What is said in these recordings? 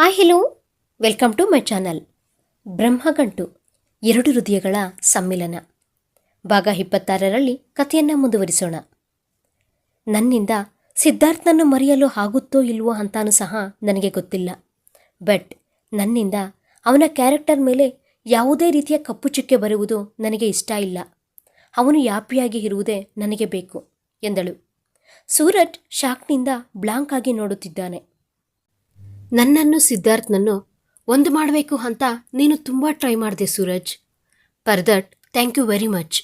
Hi hello welcome to my channel Brahmagantu, ಎರಡು ಹೃದಯಗಳ ಸಮ್ಮಿಲನ. ಭಾಗ ಇಪ್ಪತ್ತಾರರಲ್ಲಿ ಕಥೆಯನ್ನು ಮುಂದುವರಿಸೋಣ. ನನ್ನಿಂದ ಸಿದ್ಧಾರ್ಥನನ್ನು ಮರೆಯಲು ಆಗುತ್ತೋ ಇಲ್ವೋ ಅಂತಾನೂ ಸಹ ನನಗೆ ಗೊತ್ತಿಲ್ಲ. ಬಟ್ ನನ್ನಿಂದ ಅವನ ಕ್ಯಾರೆಕ್ಟರ್ ಮೇಲೆ ಯಾವುದೇ ರೀತಿಯ ಕಪ್ಪು ಚುಕ್ಕೆ ಬರುವುದು ನನಗೆ ಇಷ್ಟ ಇಲ್ಲ. ಅವನು ಯಾಪಿಯಾಗಿ ಇರುವುದೇ ನನಗೆ ಬೇಕು, ಎಂದಳು. ಸೂರಜ್ ಶಾಕ್ನಿಂದ ಬ್ಲಾಂಕ್ ಆಗಿ ನೋಡುತ್ತಿದ್ದಾನೆ. ನನ್ನನ್ನು ಸಿದ್ಧಾರ್ಥ್ನನ್ನು ಒಂದು ಮಾಡಬೇಕು ಅಂತ ನೀನು ತುಂಬ ಟ್ರೈ ಮಾಡಿದೆ Suraj. For that thank you very much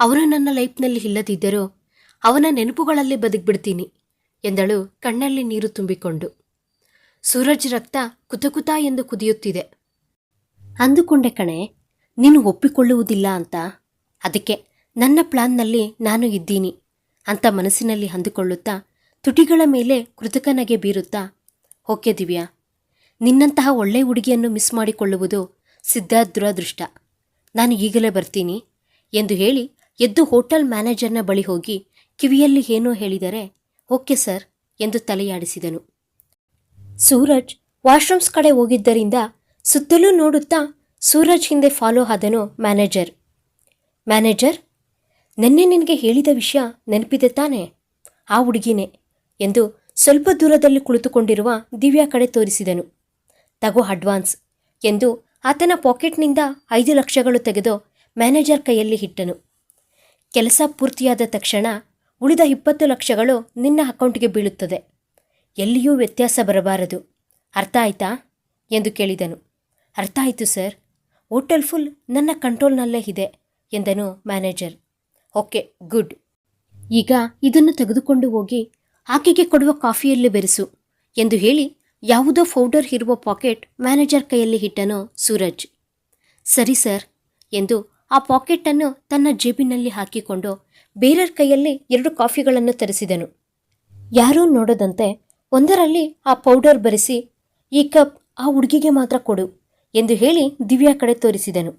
ಅವರು ನನ್ನ ಲೈಫ್ನಲ್ಲಿ ಇಲ್ಲದಿದ್ದರೂ ಅವನ ನೆನಪುಗಳಲ್ಲಿ ಬದುಕ್ಬಿಡ್ತೀನಿ ಎಂದಳು ಕಣ್ಣಲ್ಲಿ ನೀರು ತುಂಬಿಕೊಂಡು. ಸೂರಜ್ ರಕ್ತ ಕುತಕುತ ಎಂದು ಕುದಿಯುತ್ತಿದೆ. ಅಂದುಕೊಂಡೆ ಕಣೆ, ನೀನು ಒಪ್ಪಿಕೊಳ್ಳುವುದಿಲ್ಲ ಅಂತ. ಅದಕ್ಕೆ ನನ್ನ ಪ್ಲಾನ್ನಲ್ಲಿ ನಾನು ಇದ್ದೀನಿ ಅಂತ ಮನಸ್ಸಿನಲ್ಲಿ ಅಂದುಕೊಳ್ಳುತ್ತಾ ತುಟಿಗಳ ಮೇಲೆ ಕೃತಕನಗೆ ಬೀರುತ್ತಾ ಓಕೆ ದಿವ್ಯಾ ನಿನ್ನಂತಹ ಒಳ್ಳೆ ಹುಡುಗಿಯನ್ನು ಮಿಸ್ ಮಾಡಿಕೊಳ್ಳುವುದು ಸಿದ್ಧಾರ್ಥ್ ದುರದೃಷ್ಟ. ನಾನು ಈಗಲೇ ಬರ್ತೀನಿ ಎಂದು ಹೇಳಿ ಎದ್ದು ಹೋಟೆಲ್ ಮ್ಯಾನೇಜರ್ನ ಬಳಿ ಹೋಗಿ ಕಿವಿಯಲ್ಲಿ ಏನೋ ಹೇಳಿದರೆ, ಓಕೆ ಸರ್ ಎಂದು ತಲೆಯಾಡಿಸಿದನು. ಸೂರಜ್ ವಾಶ್ರೂಮ್ಸ್ ಕಡೆ ಹೋಗಿದ್ದರಿಂದ ಸುತ್ತಲೂ ನೋಡುತ್ತಾ ಸೂರಜ್ ಹಿಂದೆ ಫಾಲೋ ಆದನು ಮ್ಯಾನೇಜರ್. ಮ್ಯಾನೇಜರ್, ನಿನ್ನೆ ನಿನಗೆ ಹೇಳಿದ ವಿಷಯ ನೆನಪಿದೆ ತಾನೇ? ಆ ಹುಡುಗಿನೇ? ಎಂದು ಸ್ವಲ್ಪ ದೂರದಲ್ಲಿ ಕುಳಿತುಕೊಂಡಿರುವ ದಿವ್ಯಾ ಕಡೆ ತೋರಿಸಿದನು. ತಗೋ ಅಡ್ವಾನ್ಸ್ ಎಂದು ಆತನ ಪಾಕೆಟ್ನಿಂದ ಐದು ಲಕ್ಷಗಳು ತೆಗೆದು ಮ್ಯಾನೇಜರ್ ಕೈಯಲ್ಲಿ ಇಟ್ಟನು. ಕೆಲಸ ಪೂರ್ತಿಯಾದ ತಕ್ಷಣ ಉಳಿದ ಇಪ್ಪತ್ತು ಲಕ್ಷಗಳು ನಿನ್ನ ಅಕೌಂಟ್ಗೆ ಬೀಳುತ್ತದೆ. ಎಲ್ಲಿಯೂ ವ್ಯತ್ಯಾಸ ಬರಬಾರದು. ಅರ್ಥ ಆಯ್ತಾ? ಎಂದು ಕೇಳಿದನು. ಅರ್ಥ ಆಯಿತು ಸರ್. ಹೋಟೆಲ್ ಫುಲ್ ನನ್ನ ಕಂಟ್ರೋಲ್ನಲ್ಲೇ ಇದೆ ಎಂದನು ಮ್ಯಾನೇಜರ್. Okay, good. ಈಗ ಇದನ್ನು ತೆಗೆದುಕೊಂಡು ಹೋಗಿ ಆಕೆಗೆ ಕೊಡುವ ಕಾಫಿಯಲ್ಲಿ ಬೆರೆಸು ಎಂದು ಹೇಳಿ ಯಾವುದೋ ಫೌಡರ್ ಇರುವ ಪಾಕೆಟ್ ಮ್ಯಾನೇಜರ್ ಕೈಯಲ್ಲಿ ಇಟ್ಟನು ಸೂರಜ್. ಸರಿ ಸರ್ ಎಂದು ಆ ಪಾಕೆಟನ್ನು ತನ್ನ ಜೇಬಿನಲ್ಲಿ ಹಾಕಿಕೊಂಡು ಬೇರರ್ ಕೈಯಲ್ಲಿ ಎರಡು ಕಾಫಿಗಳನ್ನು ತರಿಸಿದನು. ಯಾರೂ ನೋಡದಂತೆ ಒಂದರಲ್ಲಿ ಆ ಪೌಡರ್ ಬರೆಸಿ ಈ ಕಪ್ ಆ ಹುಡುಗಿಗೆ ಮಾತ್ರ ಕೊಡು ಎಂದು ಹೇಳಿ ದಿವ್ಯಾ ಕಡೆ ತೋರಿಸಿದನು.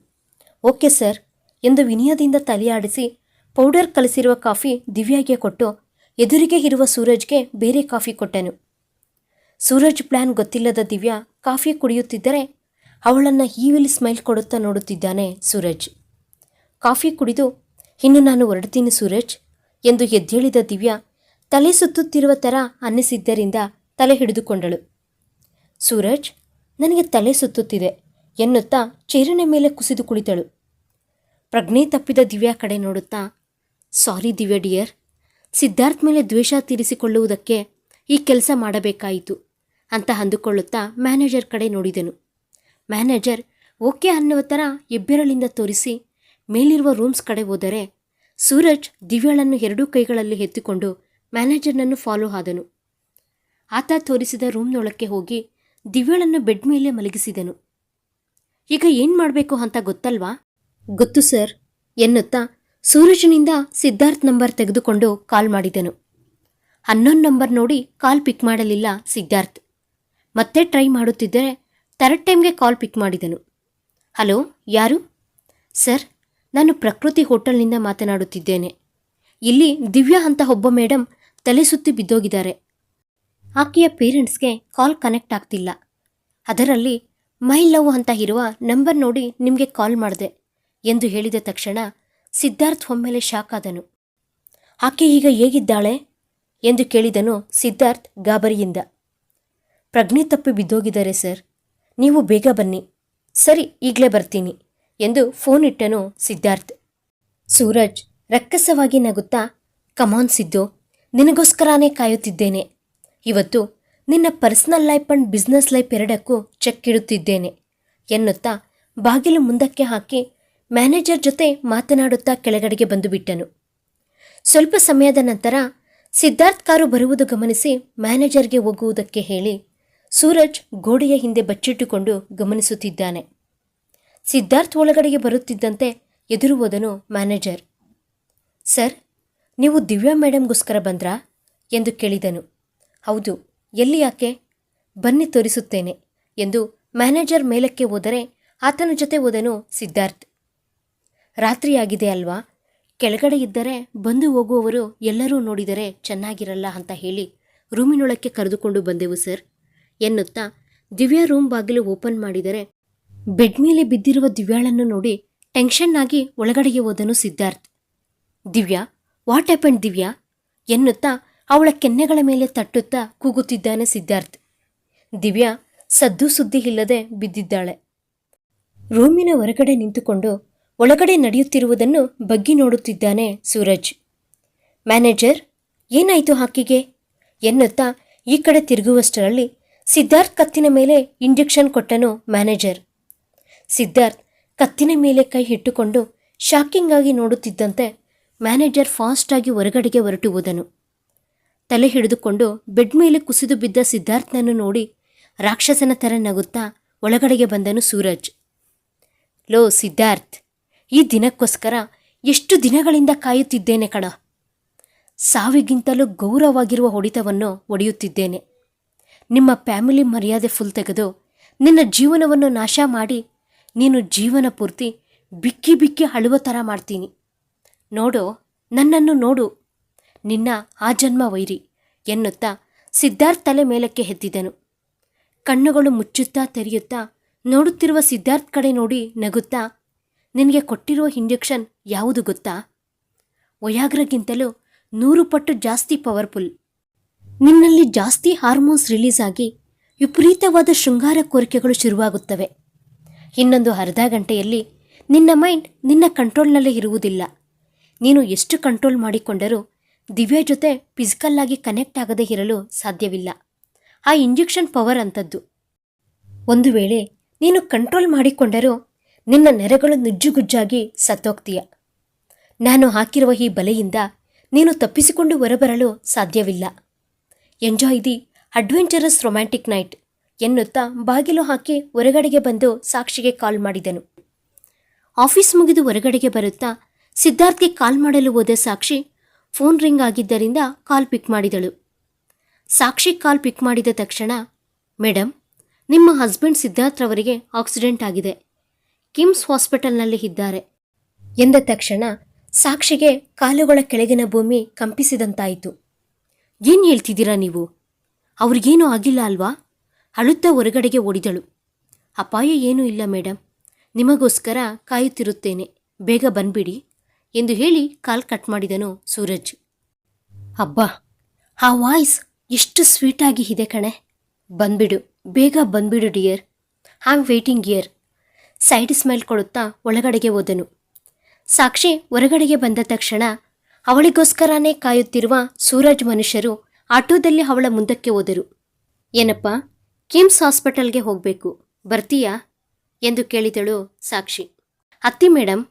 ಓಕೆ ಸರ್ ಎಂದು ವಿನಯದಿಂದ ತಲೆಯಾಡಿಸಿ ಪೌಡರ್ ಕಲಿಸಿರುವ ಕಾಫಿ ದಿವ್ಯಾಗೆ ಕೊಟ್ಟು ಎದುರಿಗೆ ಇರುವ ಸೂರಜ್ಗೆ ಬೇರೆ ಕಾಫಿ ಕೊಟ್ಟೆನು. ಸೂರಜ್ ಪ್ಲಾನ್ ಗೊತ್ತಿಲ್ಲದ ದಿವ್ಯಾ ಕಾಫಿ ಕುಡಿಯುತ್ತಿದ್ದರೆ ಅವಳನ್ನು ಈವಿಲಿ ಸ್ಮೈಲ್ ಕೊಡುತ್ತಾ ನೋಡುತ್ತಿದ್ದಾನೆ ಸೂರಜ್. ಕಾಫಿ ಕುಡಿದು, ಇನ್ನು ನಾನು ಹೊರಡ್ತೀನಿ ಸೂರಜ್ ಎಂದು ಎದ್ದೇಳಿದ ದಿವ್ಯಾ ತಲೆ ಸುತ್ತುತ್ತಿರುವ ಥರ ಅನ್ನಿಸಿದ್ದರಿಂದ ತಲೆ ಹಿಡಿದುಕೊಂಡಳು. ಸೂರಜ್, ನನಗೆ ತಲೆ ಸುತ್ತುತ್ತಿದೆ ಎನ್ನುತ್ತಾ ಚೇರಿನ ಮೇಲೆ ಕುಸಿದು ಕುಳಿತಳು. ಪ್ರಜ್ಞೆ ತಪ್ಪಿದ ದಿವ್ಯಾ ಕಡೆ ನೋಡುತ್ತಾ, ಸಾರಿ ದಿವ್ಯಾ ಡಿಯರ್ ಸಿದ್ಧಾರ್ಥ್ ಮೇಲೆ ದ್ವೇಷ ತೀರಿಸಿಕೊಳ್ಳುವುದಕ್ಕೆ ಈ ಕೆಲಸ ಮಾಡಬೇಕಾಯಿತು ಅಂತ ಅಂದುಕೊಳ್ಳುತ್ತಾ ಮ್ಯಾನೇಜರ್ ಕಡೆ ನೋಡಿದನು. ಮ್ಯಾನೇಜರ್, ಓಕೆ ಅನ್ನುವ ಥರ ಹೆಬ್ಬೆರಳಿಂದ ತೋರಿಸಿ ಮೇಲಿರುವ ರೂಮ್ಸ್ ಕಡೆ ಹೋದರೆ ಸೂರಜ್ ದಿವ್ಯಾಳನ್ನು ಎರಡೂ ಕೈಗಳಲ್ಲಿ ಎತ್ತಿಕೊಂಡು ಮ್ಯಾನೇಜರ್ನನ್ನು ಫಾಲೋ ಆದನು. ಆತ ತೋರಿಸಿದ ರೂಮ್ನೊಳಕ್ಕೆ ಹೋಗಿ ದಿವ್ಯಾಳನ್ನು ಬೆಡ್ ಮೇಲೆ ಮಲಗಿಸಿದನು. ಈಗ ಏನು ಮಾಡಬೇಕು ಅಂತ ಗೊತ್ತಲ್ವಾ? ಗೊತ್ತು ಸರ್, ಎನ್ನುತ್ತಾ ಸೂರಜ್ನಿಂದ ಸಿದ್ಧಾರ್ಥ್ ನಂಬರ್ ತೆಗೆದುಕೊಂಡು ಕಾಲ್ ಮಾಡಿದನು. ಹನ್ನೊಂದು ನಂಬರ್ ನೋಡಿ ಕಾಲ್ ಪಿಕ್ ಮಾಡಲಿಲ್ಲ ಸಿದ್ಧಾರ್ಥ್. ಮತ್ತೆ ಟ್ರೈ ಮಾಡುತ್ತಿದ್ದರೆ ಥರ್ಡ್ ಟೈಮ್ಗೆ ಕಾಲ್ ಪಿಕ್ ಮಾಡಿದನು. ಹಲೋ, ಯಾರು? ಸರ್, ನಾನು ಪ್ರಕೃತಿ ಹೋಟೆಲ್ನಿಂದ ಮಾತನಾಡುತ್ತಿದ್ದೇನೆ. ಇಲ್ಲಿ ದಿವ್ಯಾ ಅಂತ ಒಬ್ಬ ಮೇಡಮ್ ತಲೆ ಸುತ್ತಿ ಬಿದ್ದೋಗಿದ್ದಾರೆ. ಆಕೆಯ ಪೇರೆಂಟ್ಸ್ಗೆ ಕಾಲ್ ಕನೆಕ್ಟ್ ಆಗ್ತಿಲ್ಲ. ಅದರಲ್ಲಿ, ಮೈ ಲವ್ ಅಂತ ಇರುವ ನಂಬರ್ ನೋಡಿ ನಿಮಗೆ ಕಾಲ್ ಮಾಡಿದೆ ಎಂದು ಹೇಳಿದ ತಕ್ಷಣ ಸಿದ್ಧಾರ್ಥ್ ಒಮ್ಮೆಲೆ ಶಾಕ್ ಆದನು ಆಕೆ ಈಗ ಹೇಗಿದ್ದಾಳೆ? ಎಂದು ಕೇಳಿದನು ಸಿದ್ಧಾರ್ಥ್ ಗಾಬರಿಯಿಂದ. ಪ್ರಜ್ಞೆ ತಪ್ಪಿ ಬಿದ್ದೋಗಿದ್ದಾರೆ, ಸರ್. ನೀವು ಬೇಗ ಬನ್ನಿ. ಸರಿ, ಈಗಲೇ ಬರ್ತೀನಿ, ಎಂದು ಫೋನ್ ಇಟ್ಟನು ಸಿದ್ಧಾರ್ಥ್. ಸೂರಜ್ ರಕ್ಕಸವಾಗಿ ನಗುತ್ತಾ ಕಮಾನ್ ಸಿದ್ದು. ನಿನಗೋಸ್ಕರನೇ ಕಾಯುತ್ತಿದ್ದೇನೆ. ಇವತ್ತು ನಿನ್ನ personal life and business life ಎರಡಕ್ಕೂ ಚೆಕ್ ಇಡುತ್ತಿದ್ದೇನೆ, ಎನ್ನುತ್ತಾ ಬಾಗಿಲು ಮುಂದಕ್ಕೆ ಹಾಕಿ ಮ್ಯಾನೇಜರ್ ಜೊತೆ ಮಾತನಾಡುತ್ತಾ ಕೆಳಗಡೆಗೆ ಬಂದು ಬಿಟ್ಟನು. ಸ್ವಲ್ಪ ಸಮಯದ ನಂತರ ಸಿದ್ಧಾರ್ಥ್ ಕಾರು ಬರುವುದು ಗಮನಿಸಿ ಮ್ಯಾನೇಜರ್ಗೆ ಹೋಗುವುದಕ್ಕೆ ಹೇಳಿ ಸೂರಜ್ ಗೋಡೆಯ ಹಿಂದೆ ಬಚ್ಚಿಟ್ಟುಕೊಂಡು ಗಮನಿಸುತ್ತಿದ್ದಾನೆ. ಸಿದ್ಧಾರ್ಥ್ ಒಳಗಡೆಗೆ ಬರುತ್ತಿದ್ದಂತೆ ಎದುರು ಹೋದನು ಮ್ಯಾನೇಜರ್. ಸರ್, ನೀವು ದಿವ್ಯಾ ಮೇಡಮ್ಗೋಸ್ಕರ ಬಂದ್ರಾ? ಎಂದು ಕೇಳಿದನು. ಹೌದು, ಎಲ್ಲಿ ಯಾಕೆ? ಬನ್ನಿ ತೋರಿಸುತ್ತೇನೆ ಎಂದು ಮ್ಯಾನೇಜರ್ ಮೇಲಕ್ಕೆ ಹೋದರೆ ಆತನ ಜೊತೆ ಹೋದನು ಸಿದ್ಧಾರ್ಥ್. ರಾತ್ರಿಯಾಗಿದೆ ಅಲ್ವಾ? ಕೆಳಗಡೆ ಇದ್ದರೆ ಬಂದು ಹೋಗುವವರು ಎಲ್ಲರೂ ನೋಡಿದರೆ ಚೆನ್ನಾಗಿರಲ್ಲ ಅಂತ ಹೇಳಿ ರೂಮಿನೊಳಕ್ಕೆ ಕರೆದುಕೊಂಡು ಬಂದೆವು ಸರ್. ಎನ್ನುತ್ತಾ ದಿವ್ಯಾ ರೂಮ್ ಬಾಗಿಲು ಓಪನ್ ಮಾಡಿದರೆ ಬೆಡ್ ಮೇಲೆ ಬಿದ್ದಿರುವ ದಿವ್ಯಾಳನ್ನು ನೋಡಿ ಟೆನ್ಷನ್ ಆಗಿ ಒಳಗಡೆಗೆ ಹೋದನು Siddharth. Divya what happen Divya? ಎನ್ನುತ್ತಾ ಅವಳ ಕೆನ್ನೆಗಳ ಮೇಲೆ ತಟ್ಟುತ್ತಾ ಕೂಗುತ್ತಿದ್ದಾನೆ ಸಿದ್ಧಾರ್ಥ್. ದಿವ್ಯಾ ಸದ್ದು ಸುದ್ದಿ ಇಲ್ಲದೆ ಬಿದ್ದಿದ್ದಾಳೆ. ರೂಮಿನ ಹೊರಗಡೆ ನಿಂತುಕೊಂಡು ಒಳಗಡೆ ನಡೆಯುತ್ತಿರುವುದನ್ನು ಬಗ್ಗಿ ನೋಡುತ್ತಿದ್ದಾನೆ ಸೂರಜ್. ಮ್ಯಾನೇಜರ್, ಏನಾಯಿತು ಹಾಕಿಗೆ? ಎನ್ನುತ್ತಾ ಈ ಕಡೆ ತಿರುಗುವಷ್ಟರಲ್ಲಿ ಸಿದ್ಧಾರ್ಥ್ ಕತ್ತಿನ ಮೇಲೆ ಇಂಜೆಕ್ಷನ್ ಕೊಟ್ಟನು ಮ್ಯಾನೇಜರ್. ಸಿದ್ಧಾರ್ಥ್ ಕತ್ತಿನ ಮೇಲೆ ಕೈ ಇಟ್ಟುಕೊಂಡು ಶಾಕಿಂಗ್ ಆಗಿ ನೋಡುತ್ತಿದ್ದಂತೆ ಮ್ಯಾನೇಜರ್ ಫಾಸ್ಟಾಗಿ ಹೊರಗಡೆಗೆ ಹೊರಟುವುದನು ತಲೆ ಹಿಡಿದುಕೊಂಡು ಬೆಡ್ ಮೇಲೆ ಕುಸಿದು ಬಿದ್ದ ಸಿದ್ಧಾರ್ಥನನ್ನು ನೋಡಿ ರಾಕ್ಷಸನ ಥರ ನಗುತ್ತಾ ಒಳಗಡೆಗೆ ಬಂದನು ಸೂರಜ್. ಲೋ ಸಿದ್ಧಾರ್ಥ್ ಈ ದಿನಕ್ಕೋಸ್ಕರ ಎಷ್ಟು ದಿನಗಳಿಂದ ಕಾಯುತ್ತಿದ್ದೇನೆ ಕಣ. ಸಾವಿಗಿಂತಲೂ ಗೌರವವಾಗಿರುವ ಹೊಡಿತವನ್ನು ಒಡೆಯುತ್ತಿದ್ದೇನೆ. ನಿಮ್ಮ ಫ್ಯಾಮಿಲಿ ಮರ್ಯಾದೆ ಫುಲ್ ತೆಗೆದು ನಿನ್ನ ಜೀವನವನ್ನು ನಾಶ ಮಾಡಿ ನೀನು ಜೀವನ ಪೂರ್ತಿ ಬಿಕ್ಕಿ ಬಿಕ್ಕಿ ಅಳುವ ಥರ ಮಾಡ್ತೀನಿ. ನೋಡು, ನನ್ನನ್ನು ನೋಡು. ನಿನ್ನ ಆ ಜನ್ಮ ವೈರಿ ಎನ್ನುತ್ತಾ ಸಿದ್ಧಾರ್ಥ್ ತಲೆ ಮೇಲಕ್ಕೆ ಹೆದ್ದಿದನು ಕಣ್ಣುಗಳು ಮುಚ್ಚುತ್ತಾ ತೆರೆಯುತ್ತಾ ನೋಡುತ್ತಿರುವ ಸಿದ್ಧಾರ್ಥ್ ಕಡೆ ನೋಡಿ ನಗುತ್ತಾ ನಿನಗೆ ಕೊಟ್ಟಿರುವ ಇಂಜೆಕ್ಷನ್ ಯಾವುದು ಗೊತ್ತಾ? ವಯಾಗ್ರಗಿಂತಲೂ ನೂರು ಪಟ್ಟು ಜಾಸ್ತಿ ಪವರ್ಫುಲ್. ನಿನ್ನಲ್ಲಿ ಜಾಸ್ತಿ ಹಾರ್ಮೋನ್ಸ್ ರಿಲೀಸ್ ಆಗಿ ವಿಪರೀತವಾದ ಶೃಂಗಾರ ಕೋರಿಕೆಗಳು ಶುರುವಾಗುತ್ತವೆ. ಇನ್ನೊಂದು ಅರ್ಧ ಗಂಟೆಯಲ್ಲಿ ನಿನ್ನ ಮೈಂಡ್ ನಿನ್ನ ಕಂಟ್ರೋಲ್ನಲ್ಲೇ ಇರುವುದಿಲ್ಲ. ನೀನು ಎಷ್ಟು ಕಂಟ್ರೋಲ್ ಮಾಡಿಕೊಂಡರೂ ದಿವ್ಯ ಜೊತೆ ಫಿಸಿಕಲ್ ಆಗಿ ಕನೆಕ್ಟ್ ಆಗದೇ ಇರಲು ಸಾಧ್ಯವಿಲ್ಲ. ಆ ಇಂಜೆಕ್ಷನ್ ಪವರ್ ಅಂಥದ್ದು. ಒಂದು ವೇಳೆ ನೀನು ಕಂಟ್ರೋಲ್ ಮಾಡಿಕೊಂಡರೂ ನಿನ್ನ ನೆರೆಗಳು ನುಜ್ಜುಗುಜ್ಜಾಗಿ ಸತ್ತೋಗ್ತೀಯ. ನಾನು ಹಾಕಿರುವ ಈ ಬಲೆಯಿಂದ ನೀನು ತಪ್ಪಿಸಿಕೊಂಡು ಹೊರಬರಲು ಸಾಧ್ಯವಿಲ್ಲ. Enjoy the adventurous romantic night ಎನ್ನುತ್ತಾ ಬಾಗಿಲು ಹಾಕಿ ಹೊರಗಡೆಗೆ ಬಂದು ಸಾಕ್ಷಿಗೆ ಕಾಲ್ ಮಾಡಿದನು. ಆಫೀಸ್ ಮುಗಿದು ಹೊರಗಡೆಗೆ ಬರುತ್ತಾ ಸಿದ್ಧಾರ್ಥ್ಗೆ ಕಾಲ್ ಮಾಡಲು ಹೋದ ಸಾಕ್ಷಿ ಫೋನ್ ರಿಂಗ್ ಆಗಿದ್ದರಿಂದ ಕಾಲ್ ಪಿಕ್ ಮಾಡಿದಳು. ಸಾಕ್ಷಿ ಕಾಲ್ ಪಿಕ್ ಮಾಡಿದ ತಕ್ಷಣ ಮೇಡಮ್ ನಿಮ್ಮ ಹಸ್ಬೆಂಡ್ ಸಿದ್ಧಾರ್ಥ್ ಅವರಿಗೆ ಆಕ್ಸಿಡೆಂಟ್ ಆಗಿದೆ. ಕಿಮ್ಸ್ ಹಾಸ್ಪಿಟಲ್ನಲ್ಲಿ ಇದ್ದಾರೆ. ಎಂದ ತಕ್ಷಣ ಸಾಕ್ಷಿಗೆ ಕಾಲುಗಳ ಕೆಳಗಿನ ಭೂಮಿ ಕಂಪಿಸಿದಂತಾಯಿತು. ಏನು ಹೇಳ್ತಿದ್ದೀರಾ ನೀವು? ಅವ್ರಿಗೇನೂ ಆಗಿಲ್ಲ ಅಲ್ವಾ? ಅಳುತ್ತಾ ಹೊರಗಡೆಗೆ ಓಡಿದಳು. ಅಪಾಯ ಏನೂ ಇಲ್ಲ ಮೇಡಮ್ ನಿಮಗೋಸ್ಕರ ಕಾಯುತ್ತಿರುತ್ತೇನೆ. ಬೇಗ ಬಂದ್ಬಿಡಿ ಎಂದು ಹೇಳಿ ಕಾಲ್ ಕಟ್ ಮಾಡಿದನು ಸೂರಜ್. ಅಬ್ಬಾ, ಆ ವಾಯ್ಸ್ ಎಷ್ಟು ಸ್ವೀಟಾಗಿ ಇದೆ ಕಣೆ. ಬಂದ್ಬಿಡು, ಬೇಗ ಬಂದ್ಬಿಡು dear. I am waiting here side smile ಕೊಡುತ್ತಾ ಒಳಗಡೆಗೆ ಹೋದನು. ಸಾಕ್ಷಿ ಹೊರಗಡೆಗೆ ಬಂದ ತಕ್ಷಣ ಅವಳಿಗೋಸ್ಕರನೇ ಕಾಯುತ್ತಿರುವ ಸೂರಜ್ ಮನುಷ್ಯರು ಆಟೋದಲ್ಲಿ ಅವಳ ಮುಂದಕ್ಕೆ ಹೋದರು. ಏನಪ್ಪ, ಕಿಮ್ಸ್ ಹಾಸ್ಪಿಟಲ್ಗೆ ಹೋಗಬೇಕು, ಬರ್ತೀಯಾ? ಎಂದು ಕೇಳಿದಳು ಸಾಕ್ಷಿ. ಅತ್ತಿ ಮೇಡಮ್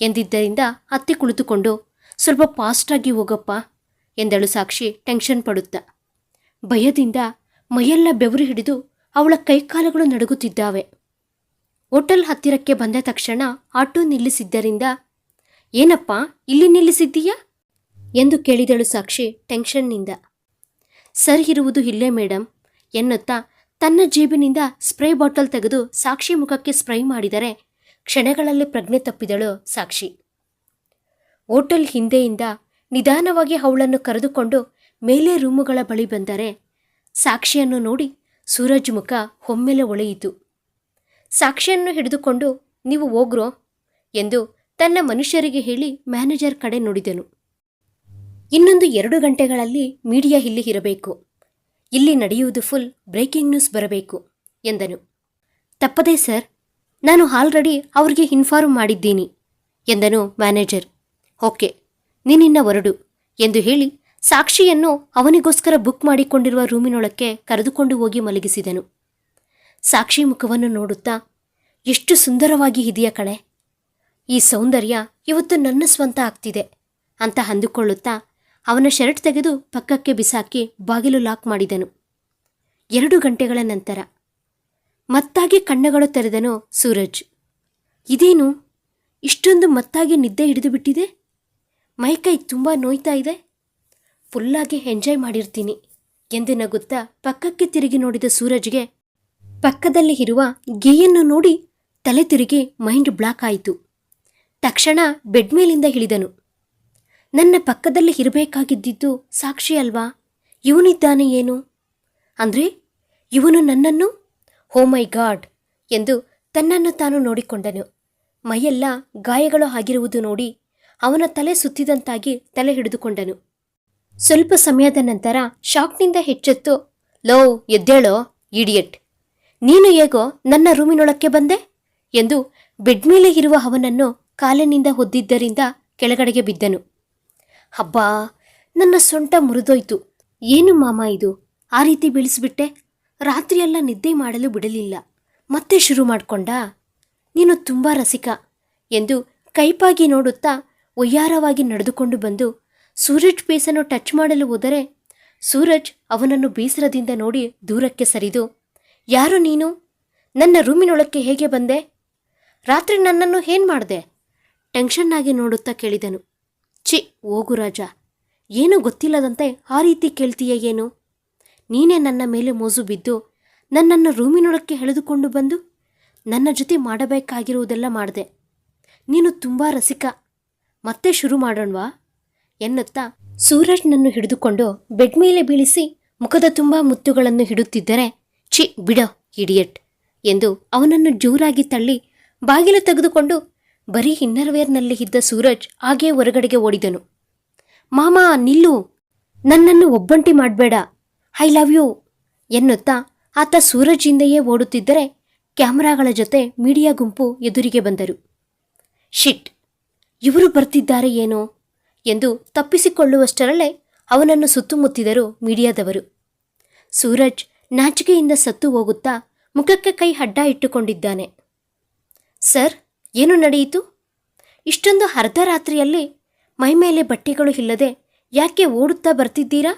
ಎಂದಿದ್ದರಿಂದ ಅತ್ತಿ ಕುಳಿತುಕೊಂಡು, ಸ್ವಲ್ಪ ಫಾಸ್ಟಾಗಿ ಹೋಗಪ್ಪ, ಎಂದಳು ಸಾಕ್ಷಿ ಟೆನ್ಷನ್ ಪಡುತ್ತಾ. ಭಯದಿಂದ ಮೈಯೆಲ್ಲ ಬೆವರು ಹಿಡಿದು ಅವಳ ಕೈಕಾಲುಗಳು ನಡುಗುತ್ತಿದ್ದಾವೆ. ಹೋಟೆಲ್ ಹತ್ತಿರಕ್ಕೆ ಬಂದ ತಕ್ಷಣ ಆಟೋ ನಿಲ್ಲಿಸಿದ್ದರಿಂದ, ಏನಪ್ಪ, ಇಲ್ಲಿ ನಿಲ್ಲಿಸಿದ್ದೀಯಾ? ಎಂದು ಕೇಳಿದಳು ಸಾಕ್ಷಿ ಟೆನ್ಷನ್ನಿಂದ. ಸರ್, ಇರುವುದು ಇಲ್ಲೇ ಮೇಡಮ್ ಎನ್ನುತ್ತಾ ತನ್ನ ಜೇಬಿನಿಂದ ಸ್ಪ್ರೇ ಬಾಟಲ್ ತೆಗೆದು ಸಾಕ್ಷಿ ಮುಖಕ್ಕೆ ಸ್ಪ್ರೈ ಮಾಡಿದರೆ ಕ್ಷಣಗಳಲ್ಲಿ ಪ್ರಜ್ಞೆ ತಪ್ಪಿದಳು ಸಾಕ್ಷಿ. ಹೋಟೆಲ್ ಹಿಂದೆಯಿಂದ ನಿಧಾನವಾಗಿ ಅವಳನ್ನು ಕರೆದುಕೊಂಡು ಮೇಲೆ ರೂಮುಗಳ ಬಳಿ ಬಂದರೆ ಸಾಕ್ಷಿಯನ್ನು ನೋಡಿ ಸೂರಜ್ ಮುಖ ಒಮ್ಮೆಲೆ ಒಳೆಯಿತು. ಸಾಕ್ಷಿಯನ್ನು ಹಿಡಿದುಕೊಂಡು, ನೀವು ಹೋಗ್ರೋ? ಎಂದು ತನ್ನ ಮನುಷ್ಯರಿಗೆ ಹೇಳಿ ಮ್ಯಾನೇಜರ್ ಕಡೆ ನೋಡಿದನು. ಇನ್ನೊಂದು ಎರಡು ಗಂಟೆಗಳಲ್ಲಿ ಮೀಡಿಯಾ ಇಲ್ಲಿ ಇರಬೇಕು. ಇಲ್ಲಿ ನಡೆಯುವುದು ಫುಲ್ ಬ್ರೇಕಿಂಗ್ ನ್ಯೂಸ್ ಬರಬೇಕು, ಎಂದನು. ತಪ್ಪದೇ ಸರ್, ನಾನು ಆಲ್ರೆಡಿ ಅವ್ರಿಗೆ ಇನ್ಫಾರ್ಮ್ ಮಾಡಿದ್ದೀನಿ, ಎಂದನು ಮ್ಯಾನೇಜರ್. ಓಕೆ, ನೀನಿನ್ನ ಹೊರಡು, ಎಂದು ಹೇಳಿ ಸಾಕ್ಷಿಯನ್ನು ಅವನಿಗೋಸ್ಕರ ಬುಕ್ ಮಾಡಿಕೊಂಡಿರುವ ರೂಮಿನೊಳಕ್ಕೆ ಕರೆದುಕೊಂಡು ಹೋಗಿ ಮಲಗಿಸಿದನು. ಸಾಕ್ಷಿ ಮುಖವನ್ನು ನೋಡುತ್ತಾ, ಎಷ್ಟು ಸುಂದರವಾಗಿ ಇದೆಯಾ ಕಣೆ. ಈ ಸೌಂದರ್ಯ ಇವತ್ತು ನನ್ನ ಸ್ವಂತ ಆಗ್ತಿದೆ ಅಂತ ಅಂದುಕೊಳ್ಳುತ್ತಾ, ಅವನ ಶರ್ಟ್ ತೆಗೆದು ಪಕ್ಕಕ್ಕೆ ಬಿಸಾಕಿ ಬಾಗಿಲು ಲಾಕ್ ಮಾಡಿದನು. ಎರಡು ಗಂಟೆಗಳ ನಂತರ, ಮತ್ತಾಗಿ ಕಣ್ಣುಗಳು ತೆರೆದನು ಸೂರಜ್. ಇದೇನು? ಇಷ್ಟೊಂದು ಮತ್ತಾಗಿ ನಿದ್ದೆ ಹಿಡಿದು ಬಿಟ್ಟಿದೆ? ಮೈಕೈ ತುಂಬ ನೋಯ್ತಾ ಇದೆ? ಫುಲ್ಲಾಗಿ ಎಂಜಾಯ್ ಮಾಡಿರ್ತೀನಿ ಎಂದು ನಗುತ್ತಾ ಪಕ್ಕಕ್ಕೆ ತಿರುಗಿ ನೋಡಿದ ಸೂರಜ್ಗೆ ಪಕ್ಕದಲ್ಲಿ ಇರುವ ಗೇಯನ್ನು ನೋಡಿ ತಲೆ ತಿರುಗಿ ಮೈಂಡ್ ಬ್ಲಾಕ್ ಆಯಿತು. ತಕ್ಷಣ ಬೆಡ್ ಮೇಲಿಂದ ಇಳಿದನು. ನನ್ನ ಪಕ್ಕದಲ್ಲಿ ಇರಬೇಕಾಗಿದ್ದಿದ್ದು ಸಾಕ್ಷಿ ಅಲ್ವಾ? ಇವನಿದ್ದಾನೆ ಏನು? ಅಂದರೆ ಇವನು ನನ್ನನ್ನು? ಹೋ ಮೈ ಗಾಡ್ ಎಂದು ತನ್ನನ್ನು ತಾನು ನೋಡಿಕೊಂಡನು. ಮೈಯೆಲ್ಲ ಗಾಯಗಳು ಆಗಿರುವುದು ನೋಡಿ ಅವನ ತಲೆ ಸುತ್ತಿದಂತಾಗಿ ತಲೆ ಹಿಡಿದುಕೊಂಡನು. ಸ್ವಲ್ಪ ಸಮಯದ ನಂತರ ಶಾಕ್ನಿಂದ ಹೆಚ್ಚೆತ್ತು ಲೋ ಎದ್ದೇಳೋ, ಇಡಿಯಟ್. ನೀನು ಹೇಗೋ ನನ್ನ ರೂಮಿನೊಳಕ್ಕೆ ಬಂದೆ ಎಂದು ಬೆಡ್ ಮೇಲೆ ಇರುವ ಅವನನ್ನು ಕಾಲಿನಿಂದ ಹೊದ್ದಿದ್ದರಿಂದ ಕೆಳಗಡೆಗೆ ಬಿದ್ದನು. ಹಬ್ಬಾ ನನ್ನ ಸೊಂಟ ಮುರಿದೋಯ್ತು. ಏನು ಮಾಮ ಇದು? ಆ ರೀತಿ ಬೀಳಿಸ್ಬಿಟ್ಟೆ? ರಾತ್ರಿಯೆಲ್ಲ ನಿದ್ದೆ ಮಾಡಲು ಬಿಡಲಿಲ್ಲ. ಮತ್ತೆ ಶುರು ಮಾಡಿಕೊಂಡ? ನೀನು ತುಂಬ ರಸಿಕ ಎಂದು ಕೈಪಾಗಿ ನೋಡುತ್ತಾ ಒಯ್ಯಾರವಾಗಿ ನಡೆದುಕೊಂಡು ಬಂದು ಸೂರಜ್ ಪೇಸನ್ನು ಟಚ್ ಮಾಡಲು ಹೋದರೆ ಸೂರಜ್ ಅವನನ್ನು ಬೇಸರದಿಂದ ನೋಡಿ ದೂರಕ್ಕೆ ಸರಿದು ಯಾರು ನೀನು? ನನ್ನ ರೂಮಿನೊಳಕ್ಕೆ ಹೇಗೆ ಬಂದೆ? ರಾತ್ರಿ ನನ್ನನ್ನು ಏನ್ ಮಾಡಿದೆ? ಟೆನ್ಷನ್ ಆಗಿ ನೋಡುತ್ತಾ ಕೇಳಿದನು. ಛಿ, ಹೋಗು ರಾಜ. ಏನೂ ಗೊತ್ತಿಲ್ಲದಂತೆ ಆ ರೀತಿ ಕೇಳ್ತೀಯ ಏನು? ನೀನೇ ನನ್ನ ಮೇಲೆ ಮೋಜು ಬಿದ್ದು ನನ್ನನ್ನು ರೂಮಿನೊಳಕ್ಕೆ ಎಳೆದುಕೊಂಡು ಬಂದು ನನ್ನ ಜೊತೆ ಮಾಡಬೇಕಾಗಿರುವುದೆಲ್ಲ ಮಾಡಿದೆ. ನೀನು ತುಂಬ ರಸಿಕ. ಮತ್ತೆ ಶುರು ಮಾಡೋಣವಾ? ಎನ್ನುತ್ತಾ ಸೂರಜ್ನನ್ನು ಹಿಡಿದುಕೊಂಡು ಬೆಡ್ ಮೇಲೆ ಬೀಳಿಸಿ ಮುಖದ ತುಂಬ ಮುತ್ತುಗಳನ್ನು ಹಿಡುತ್ತಿದ್ದರೆ ಛಿ, ಬಿಡೋ, ಇಡಿಯಟ್ ಎಂದು ಅವನನ್ನು ಜೋರಾಗಿ ತಳ್ಳಿ ಬಾಗಿಲು ತೆಗೆದುಕೊಂಡು ಬರೀ ಇನ್ನರ್ವೇರ್ನಲ್ಲಿ ಇದ್ದ ಸೂರಜ್ ಹಾಗೇ ಹೊರಗಡೆಗೆ ಓಡಿದನು. ಮಾಮ, ನಿಲ್ಲು. ನನ್ನನ್ನು ಒಬ್ಬಂಟಿ ಮಾಡಬೇಡ. ಐ ಲವ್ ಯು ಎನ್ನುತ್ತಾ ಆತ ಸೂರಜ್ ಹಿಂದೆಯೇ ಓಡುತ್ತಿದ್ದರೆ ಕ್ಯಾಮರಾಗಳ ಜೊತೆ ಮೀಡಿಯಾ ಗುಂಪು ಎದುರಿಗೆ ಬಂದರು. ಶಿಟ್, ಇವರು ಬರ್ತಿದ್ದಾರೆ ಏನೋ ಎಂದು ತಪ್ಪಿಸಿಕೊಳ್ಳುವಷ್ಟರಲ್ಲೇ ಅವನನ್ನು ಸುತ್ತಮುತ್ತಿದರು ಮೀಡಿಯಾದವರು. ಸೂರಜ್ ನಾಚಿಕೆಯಿಂದ ಸತ್ತು ಹೋಗುತ್ತಾ ಮುಖಕ್ಕೆ ಕೈ ಅಡ್ಡ ಇಟ್ಟುಕೊಂಡಿದ್ದಾನೆ. ಸರ್, ಏನು ನಡೆಯಿತು? ಇಷ್ಟೊಂದು ಅರ್ಧ ರಾತ್ರಿಯಲ್ಲಿ ಮೈಮೇಲೆ ಬಟ್ಟೆಗಳು ಇಲ್ಲದೆ ಯಾಕೆ ಓಡುತ್ತಾ ಬರ್ತಿದ್ದೀರಾ?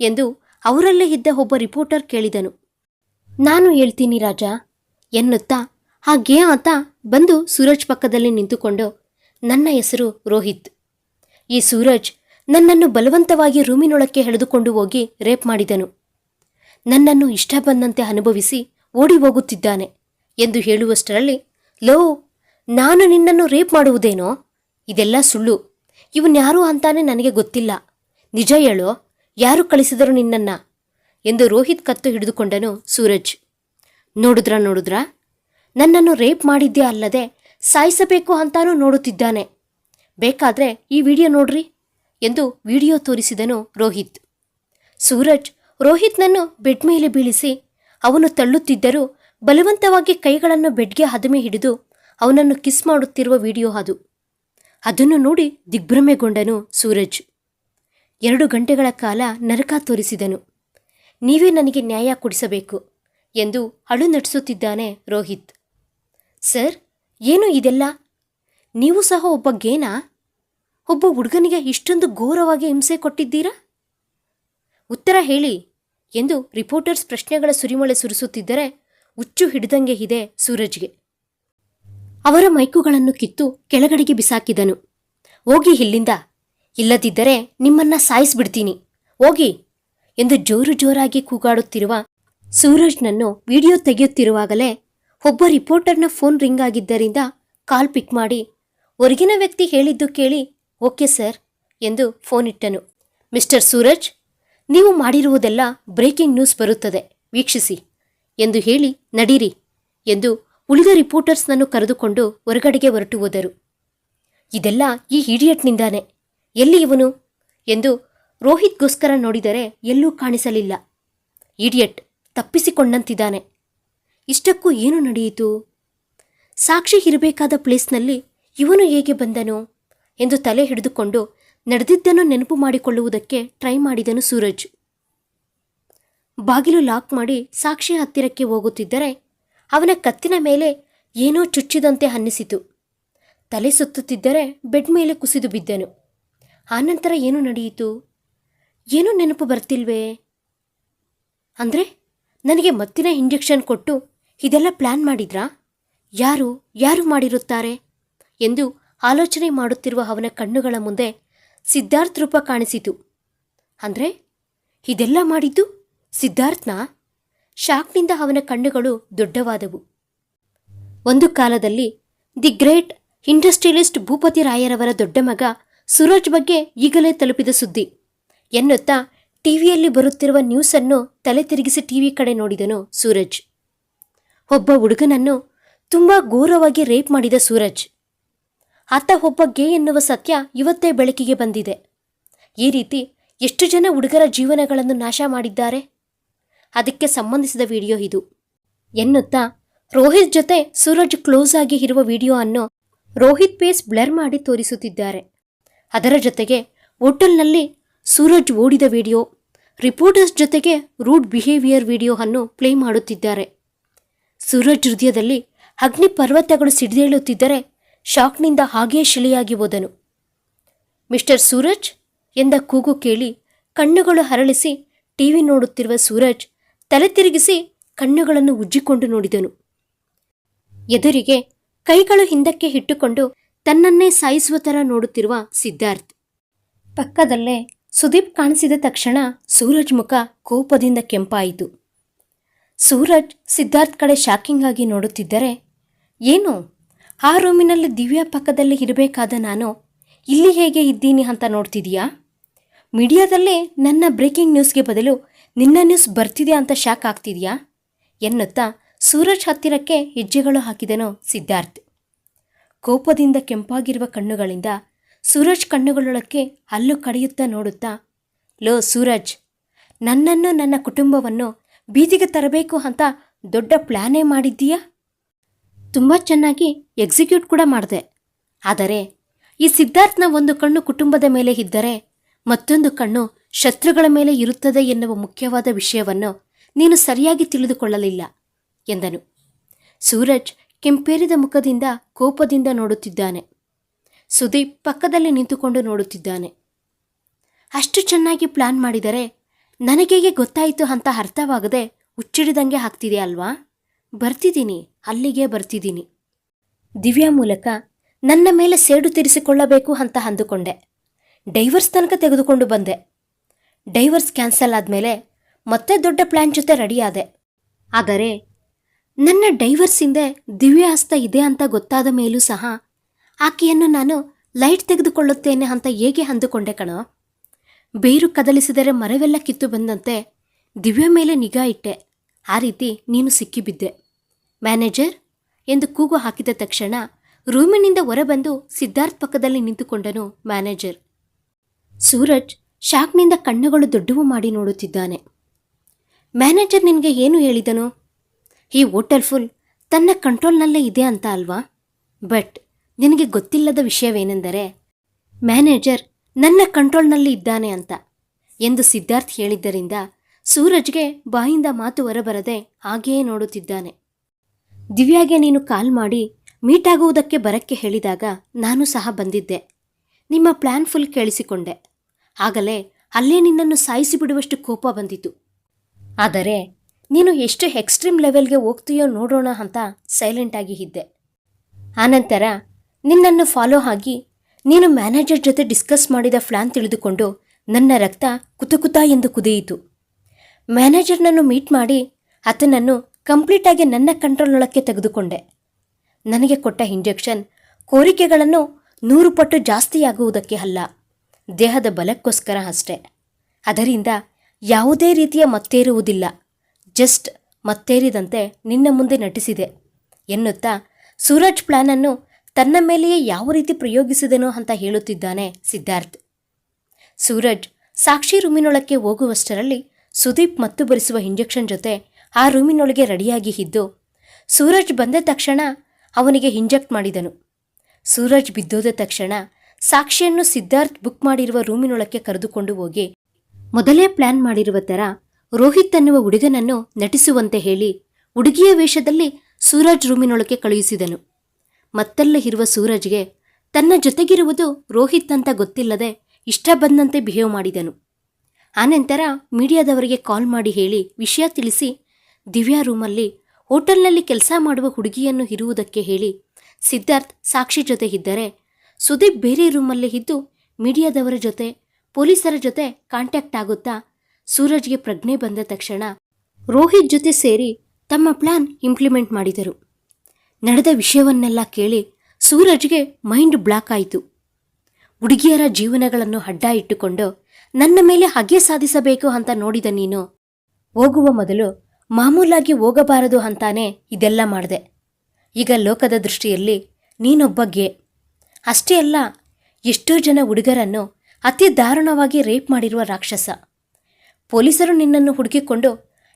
ಎಂದು ಅವರಲ್ಲೇ ಇದ್ದ ಒಬ್ಬ ರಿಪೋರ್ಟರ್ ಕೇಳಿದನು. ನಾನು ಹೇಳ್ತೀನಿ ರಾಜ, ಎನ್ನುತ್ತಾ ಹಾಗೇ ಆತ ಬಂದು ಸೂರಜ್ ಪಕ್ಕದಲ್ಲಿ ನಿಂತುಕೊಂಡು ನನ್ನ ಹೆಸರು ರೋಹಿತ್. ಈ ಸೂರಜ್ ನನ್ನನ್ನು ಬಲವಂತವಾಗಿ ರೂಮಿನೊಳಕ್ಕೆ ಎಳೆದುಕೊಂಡು ಹೋಗಿ ರೇಪ್ ಮಾಡಿದನು. ನನ್ನನ್ನು ಇಷ್ಟ ಬಂದಂತೆ ಅನುಭವಿಸಿ ಓಡಿ ಹೋಗುತ್ತಿದ್ದಾನೆ ಎಂದು ಹೇಳುವಷ್ಟರಲ್ಲಿ, ಲೋ, ನಾನು ನಿನ್ನನ್ನು ರೇಪ್ ಮಾಡುವುದೇನೋ? ಇದೆಲ್ಲ ಸುಳ್ಳು. ಇವನ್ಯಾರು ಅಂತಾನೆ ನನಗೆ ಗೊತ್ತಿಲ್ಲ. ನಿಜ ಹೇಳೋ, ಯಾರು ಕಳಿಸಿದರು ನಿನ್ನನ್ನ? ಎಂದು ರೋಹಿತ್ ಕತ್ತು ಹಿಡಿದುಕೊಂಡನು ಸೂರಜ್. ನೋಡುದ್ರ ನೋಡುದ್ರ? ನನ್ನನ್ನು ರೇಪ್ ಮಾಡಿದ್ದೇ ಅಲ್ಲದೆ ಸಾಯಿಸಬೇಕು ಅಂತಾನೂ ನೋಡುತ್ತಿದ್ದಾನೆ. ಬೇಕಾದ್ರೆ ಈ ವಿಡಿಯೋ ನೋಡ್ರಿ ಎಂದು ವಿಡಿಯೋ ತೋರಿಸಿದನು ರೋಹಿತ್. ಸೂರಜ್ ರೋಹಿತ್ನನ್ನು ಬೆಡ್ ಮೇಲೆ ಬೀಳಿಸಿ ಅವನು ತಳ್ಳುತ್ತಿದ್ದರೂ ಬಲವಂತವಾಗಿ ಕೈಗಳನ್ನು ಬೆಡ್ಗೆ ಹದಮೆ ಹಿಡಿದು ಅವನನ್ನು ಕಿಸ್ ಮಾಡುತ್ತಿರುವ ವಿಡಿಯೋ ಅದು. ಅದನ್ನು ನೋಡಿ ದಿಗ್ಭ್ರಮೆಗೊಂಡನು ಸೂರಜ್. ಎರಡು ಗಂಟೆಗಳ ಕಾಲ ನರಕ ತೋರಿಸಿದನು. ನೀವೇ ನನಗೆ ನ್ಯಾಯ ಕೊಡಿಸಬೇಕು ಎಂದು ಅಳು ನಟಿಸುತ್ತಿದ್ದಾನೆ ರೋಹಿತ್. ಸರ್, ಏನು ಇದೆಲ್ಲ? ನೀವು ಸಹ ಒಬ್ಬ ಗೇನಾ? ಒಬ್ಬ ಹುಡುಗನಿಗೆ ಇಷ್ಟೊಂದು ಘೋರವಾಗಿ ಹಿಂಸೆ ಕೊಟ್ಟಿದ್ದೀರಾ? ಉತ್ತರ ಹೇಳಿ ಎಂದು ರಿಪೋರ್ಟರ್ಸ್ ಪ್ರಶ್ನೆಗಳ ಸುರಿಮಳೆ ಸುರಿಸುತ್ತಿದ್ದರೆ ಹುಚ್ಚು ಹಿಡಿದಂಗೆ ಇದೆ ಸೂರಜ್ಗೆ. ಅವರ ಮೈಕುಗಳನ್ನು ಕಿತ್ತು ಕೆಳಗಡೆಗೆ ಬಿಸಾಕಿದನು. ಹೋಗಿ ಇಲ್ಲಿಂದ. ಇಲ್ಲದಿದ್ದರೆ ನಿಮ್ಮನ್ನ ಸಾಯಿಸ್ಬಿಡ್ತೀನಿ. ಹೋಗಿ ಎಂದು ಜೋರು ಜೋರಾಗಿ ಕೂಗಾಡುತ್ತಿರುವ ಸೂರಜ್ನನ್ನು ವಿಡಿಯೋ ತೆಗೆಯುತ್ತಿರುವಾಗಲೇ ಒಬ್ಬ ರಿಪೋರ್ಟರ್ನ ಫೋನ್ ರಿಂಗ್ ಆಗಿದ್ದರಿಂದ ಕಾಲ್ ಪಿಕ್ ಮಾಡಿ, ಹೊರಗಿನ ವ್ಯಕ್ತಿ ಹೇಳಿದ್ದು ಕೇಳಿ, ಓಕೆ ಸರ್ ಎಂದು ಫೋನ್ ಇಟ್ಟನು. ಮಿಸ್ಟರ್ ಸೂರಜ್ ನೀವು ಮಾಡಿರುವುದೆಲ್ಲ ಬ್ರೇಕಿಂಗ್ ನ್ಯೂಸ್ ಬರುತ್ತದೆ. ವೀಕ್ಷಿಸಿ. ಎಂದು ಹೇಳಿ ನಡೀರಿ ಎಂದು ಉಳಿದ ರಿಪೋರ್ಟರ್ಸ್ನನ್ನು ಕರೆದುಕೊಂಡು ಹೊರಗಡೆಗೆ ಹೊರಟು ಹೋದರು. ಇದೆಲ್ಲ ಈ ಹಿಡಿಯಟ್ನಿಂದಾನೆ ಎಲ್ಲಿ ಇವನು? ಎಂದು ರೋಹಿತ್ಗೋಸ್ಕರ ನೋಡಿದರೆ ಎಲ್ಲೂ ಕಾಣಿಸಲಿಲ್ಲ. ಇಡಿಯಟ್ ತಪ್ಪಿಸಿಕೊಂಡಂತಿದ್ದಾನೆ. ಇಷ್ಟಕ್ಕೂ ಏನು ನಡೆಯಿತು? ಸಾಕ್ಷಿ ಇರಬೇಕಾದ ಪ್ಲೇಸ್ನಲ್ಲಿ ಇವನು ಹೇಗೆ ಬಂದನು ಎಂದು ತಲೆ ಹಿಡಿದುಕೊಂಡು ನಡೆದಿದ್ದನ್ನು ನೆನಪು ಮಾಡಿಕೊಳ್ಳುವುದಕ್ಕೆ ಟ್ರೈ ಮಾಡಿದನು ಸೂರಜ್. ಬಾಗಿಲು ಲಾಕ್ ಮಾಡಿ ಸಾಕ್ಷಿ ಹತ್ತಿರಕ್ಕೆ ಹೋಗುತ್ತಿದ್ದರೆ ಅವನ ಕತ್ತಿನ ಮೇಲೆ ಏನೋ ಚುಚ್ಚಿದಂತೆ ಅನ್ನಿಸಿತು. ತಲೆ ಸುತ್ತುತ್ತಿದ್ದರೆ ಬೆಡ್ ಮೇಲೆ ಕುಸಿದು ಬಿದ್ದನು. ಆನಂತರ ಏನು ನಡೆಯಿತು? ಏನೂ ನೆನಪು ಬರ್ತಿಲ್ವೇ? ಅಂದರೆ ನನಗೆ ಮತ್ತಿನ ಇಂಜೆಕ್ಷನ್ ಕೊಟ್ಟು ಇದೆಲ್ಲ ಪ್ಲ್ಯಾನ್ ಮಾಡಿದ್ರಾ? ಯಾರು ಯಾರು ಮಾಡಿರುತ್ತಾರೆ? ಎಂದು ಆಲೋಚನೆ ಮಾಡುತ್ತಿರುವ ಅವನ ಕಣ್ಣುಗಳ ಮುಂದೆ ಸಿದ್ಧಾರ್ಥ್ ರೂಪ ಕಾಣಿಸಿತು. ಅಂದ್ರೆ ಇದೆಲ್ಲ ಮಾಡಿದ್ದು ಸಿದ್ಧಾರ್ಥ್ನ? ಶಾಕ್ನಿಂದ ಅವನ ಕಣ್ಣುಗಳು ದೊಡ್ಡವಾದವು. ಒಂದು ಕಾಲದಲ್ಲಿ ದಿ ಗ್ರೇಟ್ ಇಂಡಸ್ಟ್ರಿಯಲಿಸ್ಟ್ ಭೂಪತಿ ರಾಯರವರ ದೊಡ್ಡ ಮಗ ಸೂರಜ್ ಬಗ್ಗೆ ಈಗಲೇ ತಲುಪಿದ ಸುದ್ದಿ. ಎನ್ನುತ್ತಾ ಟಿವಿಯಲ್ಲಿ ಬರುತ್ತಿರುವ ನ್ಯೂಸನ್ನು ತಲೆ ತಿರುಗಿಸಿ ಟಿವಿ ಕಡೆ ನೋಡಿದನು ಸೂರಜ್. ಒಬ್ಬ ಹುಡುಗನನ್ನು ತುಂಬ ಘೋರವಾಗಿ ರೇಪ್ ಮಾಡಿದ ಸೂರಜ್. ಆತ ಒಬ್ಬ ಗೇ ಎನ್ನುವ ಸತ್ಯ ಇವತ್ತೇ ಬೆಳಕಿಗೆ ಬಂದಿದೆ. ಈ ರೀತಿ ಎಷ್ಟು ಜನ ಹುಡುಗರ ಜೀವನಗಳನ್ನು ನಾಶ ಮಾಡಿದ್ದಾರೆ? ಅದಕ್ಕೆ ಸಂಬಂಧಿಸಿದ ವಿಡಿಯೋ ಇದು. ಎನ್ನುತ್ತಾ, ರೋಹಿತ್ ಜೊತೆ ಸೂರಜ್ ಕ್ಲೋಸ್ ಆಗಿ ಇರುವ ವಿಡಿಯೋ ಅನ್ನು ರೋಹಿತ್ ಪೇಸ್ ಬ್ಲರ್ ಮಾಡಿ ತೋರಿಸುತ್ತಿದ್ದಾರೆ. ಅದರ ಜೊತೆಗೆ ಹೋಟೆಲ್ನಲ್ಲಿ ಸೂರಜ್ ಓಡಿದ ವಿಡಿಯೋ, ರಿಪೋರ್ಟರ್ಸ್ ಜೊತೆಗೆ ರೂಡ್ ಬಿಹೇವಿಯರ್ ವಿಡಿಯೋ ಅನ್ನು ಪ್ಲೇ ಮಾಡುತ್ತಿದ್ದಾರೆ. ಸೂರಜ್ ಹೃದಯದಲ್ಲಿ ಅಗ್ನಿ ಪರ್ವತಗಳು ಸಿಡಿದೇಳುತ್ತಿದ್ದರೆ ಶಾಕ್ನಿಂದ ಹಾಗೇ ಶಿಲೆಯಾಗಿ ಹೋದನು. ಮಿಸ್ಟರ್ ಸೂರಜ್ ಎಂದ ಕೂಗು ಕೇಳಿ ಕಣ್ಣುಗಳು ಹರಳಿಸಿ ಟಿವಿ ನೋಡುತ್ತಿರುವ ಸೂರಜ್ ತಲೆ ತಿರುಗಿಸಿ ಕಣ್ಣುಗಳನ್ನು ಉಜ್ಜಿಕೊಂಡು ನೋಡಿದನು. ಎದುರಿಗೆ ಕೈಗಳು ಹಿಂದಕ್ಕೆ ಇಟ್ಟುಕೊಂಡು ತನ್ನನ್ನೇ ಸಾಯಿಸುವ ಥರ ನೋಡುತ್ತಿರುವ ಸಿದ್ಧಾರ್ಥ್. ಪಕ್ಕದಲ್ಲೇ ಸುದೀಪ್ ಕಾಣಿಸಿದ ತಕ್ಷಣ ಸೂರಜ್ ಮುಖ ಕೋಪದಿಂದ ಕೆಂಪಾಯಿತು. ಸೂರಜ್ ಸಿದ್ಧಾರ್ಥ್ ಕಡೆ ಶಾಕಿಂಗ್ ಆಗಿ ನೋಡುತ್ತಿದ್ದರೆ, ಏನು? ಆ ರೂಮಿನಲ್ಲಿ ದಿವ್ಯಾ ಪಕ್ಕದಲ್ಲಿ ಇರಬೇಕಾದ ನಾನು, ಇಲ್ಲಿ ಹೇಗೆ ಇದ್ದೀನಿ ಅಂತ ನೋಡ್ತಿದೀಯಾ? ಮೀಡಿಯಾದಲ್ಲೇ ನನ್ನ ಬ್ರೇಕಿಂಗ್ ನ್ಯೂಸ್ಗೆ ಬದಲು ನಿನ್ನ ನ್ಯೂಸ್ ಬರ್ತಿದೆ ಅಂತ ಶಾಕ್ ಆಗ್ತಿದೆಯಾ? ಎನ್ನುತ್ತಾ ಸೂರಜ್ ಹತ್ತಿರಕ್ಕೆ ಹೆಜ್ಜೆಗಳು ಹಾಕಿದನು ಸಿದ್ಧಾರ್ಥ್. ಕೋಪದಿಂದ ಕೆಂಪಾಗಿರುವ ಕಣ್ಣುಗಳಿಂದ ಸೂರಜ್ ಕಣ್ಣುಗಳೊಳಕ್ಕೆ ಹಲ್ಲು ಕಡಿಯುತ್ತಾ ನೋಡುತ್ತಾ, ಲೋ ಸೂರಜ್, ನನ್ನನ್ನು ನನ್ನ ಕುಟುಂಬವನ್ನು ಬೀದಿಗೆ ತರಬೇಕು ಅಂತ ದೊಡ್ಡ ಪ್ಲ್ಯಾನೇ ಮಾಡಿದ್ದೀಯಾ? ತುಂಬ ಚೆನ್ನಾಗಿ ಎಕ್ಸಿಕ್ಯೂಟ್ ಕೂಡ ಮಾಡಿದೆ. ಆದರೆ, ಈ ಸಿದ್ಧಾರ್ಥನ ಒಂದು ಕಣ್ಣು ಕುಟುಂಬದ ಮೇಲೆ ಇದ್ದರೆ, ಮತ್ತೊಂದು ಕಣ್ಣು ಶತ್ರುಗಳ ಮೇಲೆ ಇರುತ್ತದೆ ಎನ್ನುವ ಮುಖ್ಯವಾದ ವಿಷಯವನ್ನು ನೀನು ಸರಿಯಾಗಿ ತಿಳಿದುಕೊಳ್ಳಲಿಲ್ಲ, ಎಂದನು. ಸೂರಜ್ ಕೆಂಪೇರಿದ ಮುಖದಿಂದ ಕೋಪದಿಂದ ನೋಡುತ್ತಿದ್ದಾನೆ. ಸುದೀಪ್ ಪಕ್ಕದಲ್ಲಿ ನಿಂತುಕೊಂಡು ನೋಡುತ್ತಿದ್ದಾನೆ. ಅಷ್ಟು ಚೆನ್ನಾಗಿ ಪ್ಲಾನ್ ಮಾಡಿದರೆ ನನಗೇಗೆ ಗೊತ್ತಾಯಿತು ಅಂತ ಅರ್ಥವಾಗದೆ ಹುಚ್ಚಿಡಿದಂಗೆ ಆಗ್ತಿದೆ ಅಲ್ವಾ? ಬರ್ತಿದ್ದೀನಿ, ಅಲ್ಲಿಗೆ ಬರ್ತಿದ್ದೀನಿ. ದಿವ್ಯಾ ಮೂಲಕ, ನನ್ನ ಮೇಲೆ ಸೇಡು ತೀರಿಸಿಕೊಳ್ಳಬೇಕು ಅಂತ ಅಂದುಕೊಂಡೆ. ಡೈವರ್ಸ್ ತನಕ ತೆಗೆದುಕೊಂಡು ಬಂದೆ. ಡೈವರ್ಸ್ ಕ್ಯಾನ್ಸಲ್ ಆದಮೇಲೆ ಮತ್ತೆ ದೊಡ್ಡ ಪ್ಲ್ಯಾನ್ ಜೊತೆ ರೆಡಿಯಾದೆ. ಆದರೆ, ನನ್ನ ಡೈವರ್ಸ್ ಹಿಂದೆ ದಿವ್ಯ ಹಸ್ತ ಇದೆ ಅಂತ ಗೊತ್ತಾದ ಮೇಲೂ ಸಹ ಆಕೆಯನ್ನು ನಾನು ಲೈಟ್ ತೆಗೆದುಕೊಳ್ಳುತ್ತೇನೆ ಅಂತ ಹೇಗೆ ಅಂದುಕೊಂಡೆ ಕಣೋ. ಬೇರು ಕದಲಿಸಿದರೆ ಮರವೆಲ್ಲ ಕಿತ್ತು ಬಂದಂತೆ ದಿವ್ಯ ಮೇಲೆ ನಿಗಾ ಇಟ್ಟೆ. ಆ ರೀತಿ ನೀನು ಸಿಕ್ಕಿಬಿದ್ದೆ. ಮ್ಯಾನೇಜರ್ ಎಂದು ಕೂಗು ಹಾಕಿದ ತಕ್ಷಣ ರೂಮಿನಿಂದ ಹೊರಬಂದು ಸಿದ್ಧಾರ್ಥ್ ಪಕ್ಕದಲ್ಲಿ ನಿಂತುಕೊಂಡನು ಮ್ಯಾನೇಜರ್. ಸೂರಜ್ ಶಾಕ್ನಿಂದ ಕಣ್ಣುಗಳು ದೊಡ್ಡವು ಮಾಡಿ ನೋಡುತ್ತಿದ್ದಾನೆ. ಮ್ಯಾನೇಜರ್ ನಿನಗೆ ಏನು ಹೇಳಿದನು? ಈ ಹೋಟೆಲ್ ಫುಲ್ ತನ್ನ ಕಂಟ್ರೋಲ್ನಲ್ಲೇ ಇದೆ ಅಂತ ಅಲ್ವಾ? ಬಟ್ ನಿನಗೆ ಗೊತ್ತಿಲ್ಲದ ವಿಷಯವೇನೆಂದರೆ ಮ್ಯಾನೇಜರ್ ನನ್ನ ಕಂಟ್ರೋಲ್ನಲ್ಲಿ ಇದ್ದಾನೆ ಅಂತ ಎಂದು ಸಿದ್ಧಾರ್ಥ್ ಹೇಳಿದ್ದರಿಂದ ಸೂರಜ್ಗೆ ಬಾಯಿಂದ ಮಾತು ಹೊರಬರದೆ ಹಾಗೆಯೇ ನೋಡುತ್ತಿದ್ದಾನೆ. ದಿವ್ಯಾಗೆ ನೀನು ಕಾಲ್ ಮಾಡಿ ಮೀಟ್ ಆಗುವುದಕ್ಕೆ ಬರಕ್ಕೆ ಹೇಳಿದಾಗ ನಾನು ಸಹ ಬಂದಿದ್ದೆ. ನಿಮ್ಮ ಪ್ಲ್ಯಾನ್ ಫುಲ್ ಕೇಳಿಸಿಕೊಂಡೆ. ಆಗಲೇ ಅಲ್ಲೇ ನಿನ್ನನ್ನು ಸಾಯಿಸಿ ಬಿಡುವಷ್ಟು ಕೋಪ ಬಂದಿತು. ಆದರೆ ನೀನು ಎಷ್ಟು ಎಕ್ಸ್ಟ್ರೀಮ್ ಲೆವೆಲ್ಗೆ ಹೋಗ್ತೀಯೋ ನೋಡೋಣ ಅಂತ ಸೈಲೆಂಟಾಗಿ ಇದ್ದೆ. ಆನಂತರ ನಿನ್ನನ್ನು ಫಾಲೋ ಆಗಿ ನೀನು ಮ್ಯಾನೇಜರ್ ಜೊತೆ ಡಿಸ್ಕಸ್ ಮಾಡಿದ ಪ್ಲ್ಯಾನ್ ತಿಳಿದುಕೊಂಡು ನನ್ನ ರಕ್ತ ಕುತುಕುತ ಎಂದು ಕುದಿಯಿತು. ಮ್ಯಾನೇಜರ್ನನ್ನು ಮೀಟ್ ಮಾಡಿ ಆತನನ್ನು ಕಂಪ್ಲೀಟಾಗಿ ನನ್ನ ಕಂಟ್ರೋಲ್ನೊಳಕ್ಕೆ ತೆಗೆದುಕೊಂಡೆ. ನನಗೆ ಕೊಟ್ಟ ಇಂಜೆಕ್ಷನ್ ಕೋರಿಕೆಗಳನ್ನು ನೂರು ಪಟ್ಟು ಜಾಸ್ತಿಯಾಗುವುದಕ್ಕೆ ಅಲ್ಲ, ದೇಹದ ಬಲಕ್ಕೋಸ್ಕರ ಅಷ್ಟೆ. ಅದರಿಂದ ಯಾವುದೇ ರೀತಿಯ ಮತ್ತೇರುವುದಿಲ್ಲ, ಜಸ್ಟ್ ಮತ್ತೇರಿದಂತೆ ನಿನ್ನ ಮುಂದೆ ನಟಿಸಿದೆ ಎನ್ನುತ್ತಾ ಸೂರಜ್ ಪ್ಲಾನನ್ನು ತನ್ನ ಮೇಲೆಯೇ ಯಾವ ರೀತಿ ಪ್ರಯೋಗಿಸಿದನೋ ಅಂತ ಹೇಳುತ್ತಿದ್ದಾನೆ ಸಿದ್ಧಾರ್ಥ್. ಸೂರಜ್ ಸಾಕ್ಷಿ ರೂಮಿನೊಳಕ್ಕೆ ಹೋಗುವಷ್ಟರಲ್ಲಿ ಸುದೀಪ್ ಮತ್ತು ಬರಿಸುವ ಇಂಜೆಕ್ಷನ್ ಜೊತೆ ಆ ರೂಮಿನೊಳಗೆ ರೆಡಿಯಾಗಿ ಇದ್ದು ಸೂರಜ್ ಬಂದ ತಕ್ಷಣ ಅವನಿಗೆ ಇಂಜೆಕ್ಟ್ ಮಾಡಿದನು. ಸೂರಜ್ ಬಿದ್ದೋದ ತಕ್ಷಣ ಸಾಕ್ಷಿಯನ್ನು ಸಿದ್ಧಾರ್ಥ್ ಬುಕ್ ಮಾಡಿರುವ ರೂಮಿನೊಳಕ್ಕೆ ಕರೆದುಕೊಂಡು ಹೋಗಿ, ಮೊದಲೇ ಪ್ಲಾನ್ ಮಾಡಿರುವ ಥರ ರೋಹಿತ್ ಅನ್ನುವ ಹುಡುಗನನ್ನು ನಟಿಸುವಂತೆ ಹೇಳಿ ಹುಡುಗಿಯ ವೇಷದಲ್ಲಿ ಸೂರಜ್ ರೂಮಿನೊಳಕ್ಕೆ ಕಳುಹಿಸಿದನು. ಮತ್ತಲ್ಲೇ ಇರುವ ಸೂರಜ್ಗೆ ತನ್ನ ಜೊತೆಗಿರುವುದು ರೋಹಿತ್ ಅಂತ ಗೊತ್ತಿಲ್ಲದೆ ಇಷ್ಟ ಬಂದಂತೆ ಬಿಹೇವ್ ಮಾಡಿದನು. ಆನಂತರ ಮೀಡಿಯಾದವರಿಗೆ ಕಾಲ್ ಮಾಡಿ ಹೇಳಿ ವಿಷಯ ತಿಳಿಸಿ ದಿವ್ಯಾ ರೂಮಲ್ಲಿ ಹೋಟೆಲ್ನಲ್ಲಿ ಕೆಲಸ ಮಾಡುವ ಹುಡುಗಿಯನ್ನು ಇರುವುದಕ್ಕೆ ಹೇಳಿ ಸಿದ್ಧಾರ್ಥ್ ಸಾಕ್ಷಿ ಜೊತೆ ಇದ್ದರೆ, ಸುದೀಪ್ ಬೇರೆ ರೂಮಲ್ಲಿ ಇದ್ದು ಮೀಡಿಯಾದವರ ಜೊತೆ, ಪೊಲೀಸರ ಜೊತೆ ಕಾಂಟ್ಯಾಕ್ಟ್ ಆಗುತ್ತಾ ಸೂರಜ್ಗೆ ಪ್ರಜ್ಞೆ ಬಂದ ತಕ್ಷಣ ರೋಹಿತ್ ಜೊತೆ ಸೇರಿ ತಮ್ಮ ಪ್ಲಾನ್ ಇಂಪ್ಲಿಮೆಂಟ್ ಮಾಡಿದರು. ನಡೆದ ವಿಷಯವನ್ನೆಲ್ಲ ಕೇಳಿ ಸೂರಜ್ಗೆ ಮೈಂಡ್ ಬ್ಲಾಕ್ ಆಯಿತು. ಹುಡುಗಿಯರ ಜೀವನಗಳನ್ನು ಅಡ್ಡ ಇಟ್ಟುಕೊಂಡು, ನನ್ನ ಮೇಲೆ ಹಗೆ ಸಾಧಿಸಬೇಕು ಅಂತ ನೋಡಿದ ನೀನು? ಹೋಗುವ ಮೊದಲು ಮಾಮೂಲಾಗಿ ಹೋಗಬಾರದು ಅಂತಾನೆ ಇದೆಲ್ಲ ಮಾಡಿದೆ. ಈಗ ಲೋಕದ ದೃಷ್ಟಿಯಲ್ಲಿ ನೀನೊಬ್ಬ ಗೆ ಅಷ್ಟೇ ಅಲ್ಲ, ಎಷ್ಟೋ ಜನ ಹುಡುಗರನ್ನು ಅತಿ ದಾರುಣವಾಗಿ ರೇಪ್ ಮಾಡಿರುವ ರಾಕ್ಷಸ. ಪೊಲೀಸರು ನಿನ್ನನ್ನು ಹುಡುಕಿಕೊಂಡು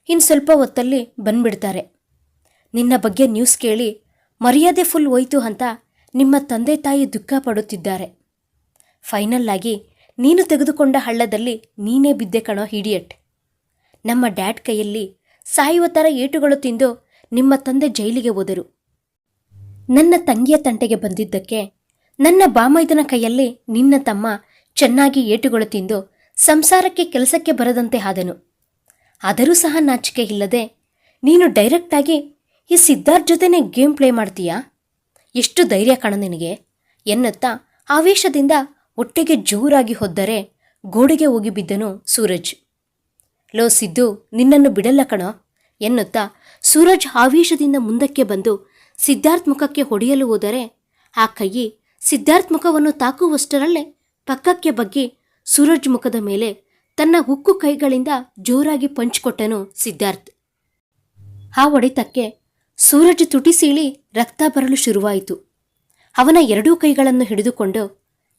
ಇನ್ನು ಸ್ವಲ್ಪ ಹೊತ್ತಲ್ಲಿ ಬಂದ್ಬಿಡ್ತಾರೆ. ನಿನ್ನ ಬಗ್ಗೆ ನ್ಯೂಸ್ ಕೇಳಿ ಮರ್ಯಾದೆ ಫುಲ್ ಹೋಯ್ತು ಅಂತ ನಿಮ್ಮ ತಂದೆ ತಾಯಿ ದುಃಖ ಪಡುತ್ತಿದ್ದಾರೆ. ಫೈನಲ್ ಆಗಿ ನೀನು ತೆಗೆದುಕೊಂಡ ಹಳ್ಳದಲ್ಲಿ ನೀನೇ ಬಿದ್ದೆ ಕಣೋ ಹಿಡಿಯಟ್ ನಮ್ಮ ಡ್ಯಾಡ್ ಕೈಯಲ್ಲಿ ಸಾಯುವ ಥರ ಏಟುಗಳು ತಿಂದು ನಿಮ್ಮ ತಂದೆ ಜೈಲಿಗೆ ಹೋದರು. ನನ್ನ ತಂಗಿಯ ತಂಟೆಗೆ ಬಂದಿದ್ದಕ್ಕೆ ನನ್ನ ಬಾಮೈದನ ಕೈಯಲ್ಲಿ ನಿನ್ನ ತಮ್ಮ ಚೆನ್ನಾಗಿ ಏಟುಗಳು ತಿಂದು ಸಂಸಾರಕ್ಕೆ ಕೆಲಸಕ್ಕೆ ಬರದಂತೆ ಆದನು. ಆದರೂ ಸಹ ನಾಚಿಕೆ ಇಲ್ಲದೆ ನೀನು ಡೈರೆಕ್ಟಾಗಿ ಈ ಸಿದ್ಧಾರ್ಥ್ ಜೊತೆನೇ ಗೇಮ್ ಪ್ಲೇ ಮಾಡ್ತೀಯಾ? ಎಷ್ಟು ಧೈರ್ಯ ಕಾಣ ನಿನಗೆ, ಎನ್ನುತ್ತಾ ಆವೇಶದಿಂದ ಒಟ್ಟಿಗೆ ಜೋರಾಗಿ ಹೊದ್ದರೆ ಗೋಡೆಗೆ ಹೋಗಿ ಬಿದ್ದನು ಸೂರಜ್. ಲೋ ಸಿದ್ದು, ನಿನ್ನನ್ನು ಬಿಡಲ್ಲ ಕಣೋ, ಎನ್ನುತ್ತಾ ಸೂರಜ್ ಆವೇಶದಿಂದ ಮುಂದಕ್ಕೆ ಬಂದು ಸಿದ್ಧಾರ್ಥ್ ಮುಖಕ್ಕೆ ಹೊಡೆಯಲು ಹೋದರೆ ಆ ಕೈ ಸಿದ್ಧಾರ್ಥ್ ಮುಖವನ್ನು ತಾಕುವಷ್ಟರಲ್ಲೇ ಪಕ್ಕಕ್ಕೆ ಬಗ್ಗಿ ಸೂರಜ್ ಮುಖದ ಮೇಲೆ ತನ್ನ ಉಕ್ಕು ಕೈಗಳಿಂದ ಜೋರಾಗಿ ಪಂಚ್ ಕೊಟ್ಟನು ಸಿದ್ಧಾರ್ಥ್. ಆ ಹೊಡೆತಕ್ಕೆ ಸೂರಜ್ ತುಟಿ ಸೀಳಿ ರಕ್ತ ಬರಲು ಶುರುವಾಯಿತು. ಅವನ ಎರಡೂ ಕೈಗಳನ್ನು ಹಿಡಿದುಕೊಂಡು,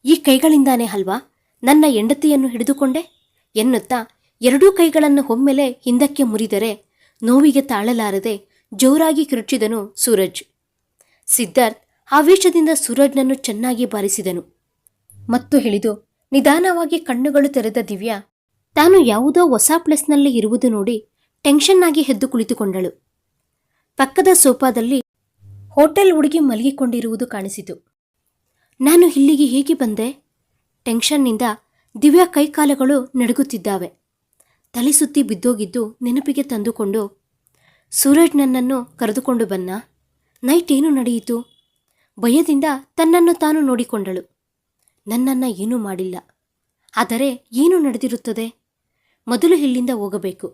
ಈ ಕೈಗಳಿಂದಾನೇ ಅಲ್ವಾ ನನ್ನ ಹೆಂಡತಿಯನ್ನು ಹಿಡಿದುಕೊಂಡೆ ಎನ್ನುತ್ತಾ ಎರಡೂ ಕೈಗಳನ್ನು ಒಮ್ಮೆಲೆ ಹಿಂದಕ್ಕೆ ಮುರಿದರೆ ನೋವಿಗೆ ತಾಳಲಾರದೆ ಜೋರಾಗಿ ಕಿರುಚಿದನು ಸೂರಜ್. ಸಿದ್ಧಾರ್ಥ್ ಆವೇಶದಿಂದ ಸೂರಜ್ನನ್ನು ಚೆನ್ನಾಗಿ ಬಾರಿಸಿದನು. ಮತ್ತು ಹಿಡಿದು ನಿಧಾನವಾಗಿ ಕಣ್ಣುಗಳು ತೆರೆದ ದಿವ್ಯಾ, ತಾನು ಯಾವುದೋ ಹೊಸ ಪ್ಲೇಸ್ನಲ್ಲಿ ಇರುವುದು ನೋಡಿ ಟೆನ್ಷನ್ ಆಗಿ ಹೆದ್ದು ಕುಳಿತುಕೊಂಡಳು. ಪಕ್ಕದ ಸೋಫಾದಲ್ಲಿ ಹೋಟೆಲ್ ಹುಡುಗಿ ಮಲಗಿಕೊಂಡಿರುವುದು ಕಾಣಿಸಿತು. ನಾನು ಇಲ್ಲಿಗೆ ಹೇಗೆ ಬಂದೆ? ಟೆನ್ಷನ್ನಿಂದ ದಿವ್ಯಾ ಕೈಕಾಲುಗಳು ನಡುಗುತ್ತಿದ್ದಾವೆ. ತಲೆ ಸುತ್ತಿ ಬಿದ್ದೋಗಿದ್ದು ನೆನಪಿಗೆ ತಂದುಕೊಂಡು, ಸೂರಜ್ ನನ್ನನ್ನು ಕರೆದುಕೊಂಡು ಬನ್ನ. ನೈಟ್ ಏನು ನಡೆಯಿತು? ಭಯದಿಂದ ತನ್ನನ್ನು ತಾನು ನೋಡಿಕೊಂಡಳು. ನನ್ನನ್ನು ಏನೂ ಮಾಡಿಲ್ಲ. ಆದರೆ ಏನು ನಡೆದಿರುತ್ತದೆ? ಮೊದಲು ಇಲ್ಲಿಂದ ಹೋಗಬೇಕು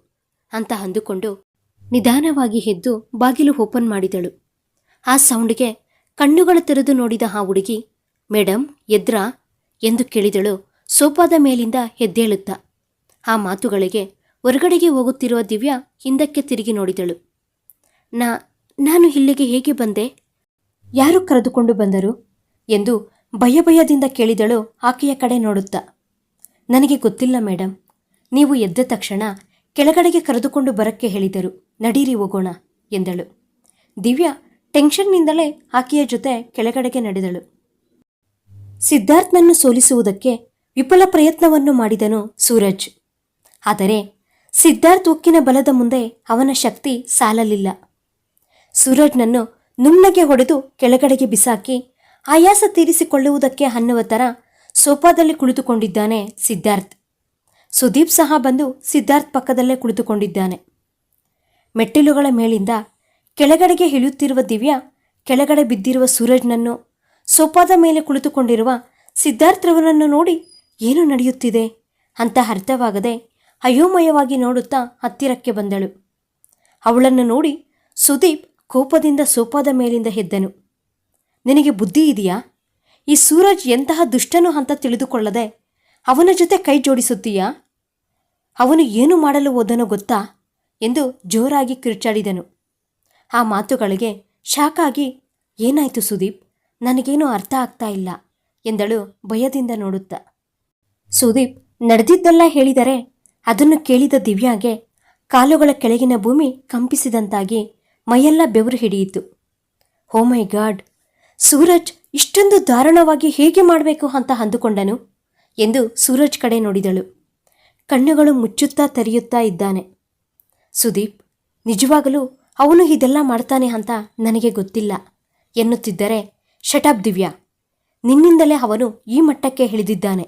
ಅಂತ ಅಂದುಕೊಂಡು ನಿಧಾನವಾಗಿ ಎದ್ದು ಬಾಗಿಲು ಓಪನ್ ಮಾಡಿದಳು. ಆ ಸೌಂಡ್ಗೆ ಕಣ್ಣುಗಳು ತೆರೆದು ನೋಡಿದ ಆ ಹುಡುಗಿ ಮೇಡಮ್ ಎದ್ರಾ? ಎಂದು ಕೇಳಿದಳು ಸೋಪಾದ ಮೇಲಿಂದ ಎದ್ದೇಳುತ್ತಾ. ಆ ಮಾತುಗಳಿಗೆ ಹೊರಗಡೆಗೆ ಹೋಗುತ್ತಿರುವ ದಿವ್ಯಾ ಹಿಂದಕ್ಕೆ ತಿರುಗಿ ನೋಡಿದಳು. ನಾ, ನಾನು ಇಲ್ಲಿಗೆ ಹೇಗೆ ಬಂದೆ? ಯಾರು ಕರೆದುಕೊಂಡು ಬಂದರು? ಎಂದು ಭಯಭಯದಿಂದ ಕೇಳಿದಳು ಆಕೆಯ ಕಡೆ ನೋಡುತ್ತಾ. ನನಗೆ ಗೊತ್ತಿಲ್ಲ ಮೇಡಮ್ ನೀವು ಎದ್ದ ತಕ್ಷಣ ಕೆಳಗಡೆಗೆ ಕರೆದುಕೊಂಡು ಬರಕ್ಕೆ ಹೇಳಿದರು, ನಡೀರಿ ಹೋಗೋಣ ಎಂದಳು. ದಿವ್ಯಾ ಟೆನ್ಷನ್ನಿಂದಲೇ ಆಕೆಯ ಜೊತೆ ಕೆಳಗಡೆಗೆ ನಡೆದಳು. ಸಿದ್ಧಾರ್ಥ್ನನ್ನು ಸೋಲಿಸುವುದಕ್ಕೆ ವಿಫಲ ಪ್ರಯತ್ನವನ್ನು ಮಾಡಿದನು ಸೂರಜ್. ಆದರೆ ಸಿದ್ಧಾರ್ಥ್ ಉಕ್ಕಿನ ಬಲದ ಮುಂದೆ ಅವನ ಶಕ್ತಿ ಸಾಲಲಿಲ್ಲ. ಸೂರಜ್ನನ್ನು ನುಣ್ಣಗೆ ಹೊಡೆದು ಕೆಳಗಡೆಗೆ ಬಿಸಾಕಿ ಆಯಾಸ ತೀರಿಸಿಕೊಳ್ಳುವುದಕ್ಕೆ ಅನ್ನುವ ಥರ ಸೋಫಾದಲ್ಲಿ ಕುಳಿತುಕೊಂಡಿದ್ದಾನೆ ಸಿದ್ಧಾರ್ಥ್ ಸುದೀಪ್ ಸಹ ಬಂದು ಸಿದ್ಧಾರ್ಥ್ ಪಕ್ಕದಲ್ಲೇ ಕುಳಿತುಕೊಂಡಿದ್ದಾನೆ. ಮೆಟ್ಟಿಲುಗಳ ಮೇಲಿಂದ ಕೆಳಗಡೆಗೆ ಇಳಿಯುತ್ತಿರುವ ದಿವ್ಯಾ, ಕೆಳಗಡೆ ಬಿದ್ದಿರುವ ಸೂರಜ್ನನ್ನು ಸೋಫಾದ ಮೇಲೆ ಕುಳಿತುಕೊಂಡಿರುವ ಸಿದ್ಧಾರ್ಥ್ರವರನ್ನು ನೋಡಿ ಏನು ನಡೆಯುತ್ತಿದೆ? ಅಂತ ಅರ್ಥವಾಗದೆ ಅಯೋಮಯವಾಗಿ ನೋಡುತ್ತಾ ಹತ್ತಿರಕ್ಕೆ ಬಂದಳು. ಅವಳನ್ನು ನೋಡಿ ಸುದೀಪ್ ಕೋಪದಿಂದ ಸೋಪಾದ ಮೇಲಿಂದ ಹೆದ್ದನು. ನಿನಗೆ ಬುದ್ಧಿ ಇದೆಯಾ? ಈ ಸೂರಜ್ ಎಂತಹ ದುಷ್ಟನು ಅಂತ ತಿಳಿದುಕೊಳ್ಳದೆ ಅವನ ಜೊತೆ ಕೈ ಜೋಡಿಸುತ್ತೀಯಾ? ಅವನು ಏನು ಮಾಡಲು ಹೋದನೋ ಗೊತ್ತಾ? ಎಂದು ಜೋರಾಗಿ ಕಿರುಚಾಡಿದನು. ಆ ಮಾತುಗಳಿಗೆ ಶಾಕಾಗಿ ಏನಾಯ್ತು ಸುದೀಪ್? ನನಗೇನೂ ಅರ್ಥ ಆಗ್ತಾ ಇಲ್ಲ ಎಂದಳು ಭಯದಿಂದ ನೋಡುತ್ತಾ. ಸುದೀಪ್ ನಡೆದಿದ್ದೆಲ್ಲ ಹೇಳಿದರೆ ಅದನ್ನು ಕೇಳಿದ ದಿವ್ಯಾಗೆ ಕಾಲುಗಳ ಕೆಳಗಿನ ಭೂಮಿ ಕಂಪಿಸಿದಂತಾಗಿ ಮೈಯೆಲ್ಲ ಬೆವರು ಹಿಡಿಯಿತು. ಓ ಮೈ ಗಾಡ್, ಸೂರಜ್ ಇಷ್ಟೊಂದು ದಾರುಣವಾಗಿ ಹೇಗೆ ಮಾಡಬೇಕು ಅಂತ ಅಂದುಕೊಂಡನು ಎಂದು ಸೂರಜ್ ಕಡೆ ನೋಡಿದಳು. ಕಣ್ಣುಗಳು ಮುಚ್ಚುತ್ತಾ ತೆರೆಯುತ್ತಾ ಇದ್ದಾನೆ. ಸುದೀಪ್, ನಿಜವಾಗಲೂ ಅವನು ಇದೆಲ್ಲ ಮಾಡ್ತಾನೆ ಅಂತ ನನಗೆ ಗೊತ್ತಿಲ್ಲ ಎನ್ನುತ್ತಿದ್ದರೆ ಶಟಾಬ್ ದಿವ್ಯಾ. ನಿನ್ನಿಂದಲೇ ಅವನು ಈ ಮಟ್ಟಕ್ಕೆ ಇಳಿದಿದ್ದಾನೆ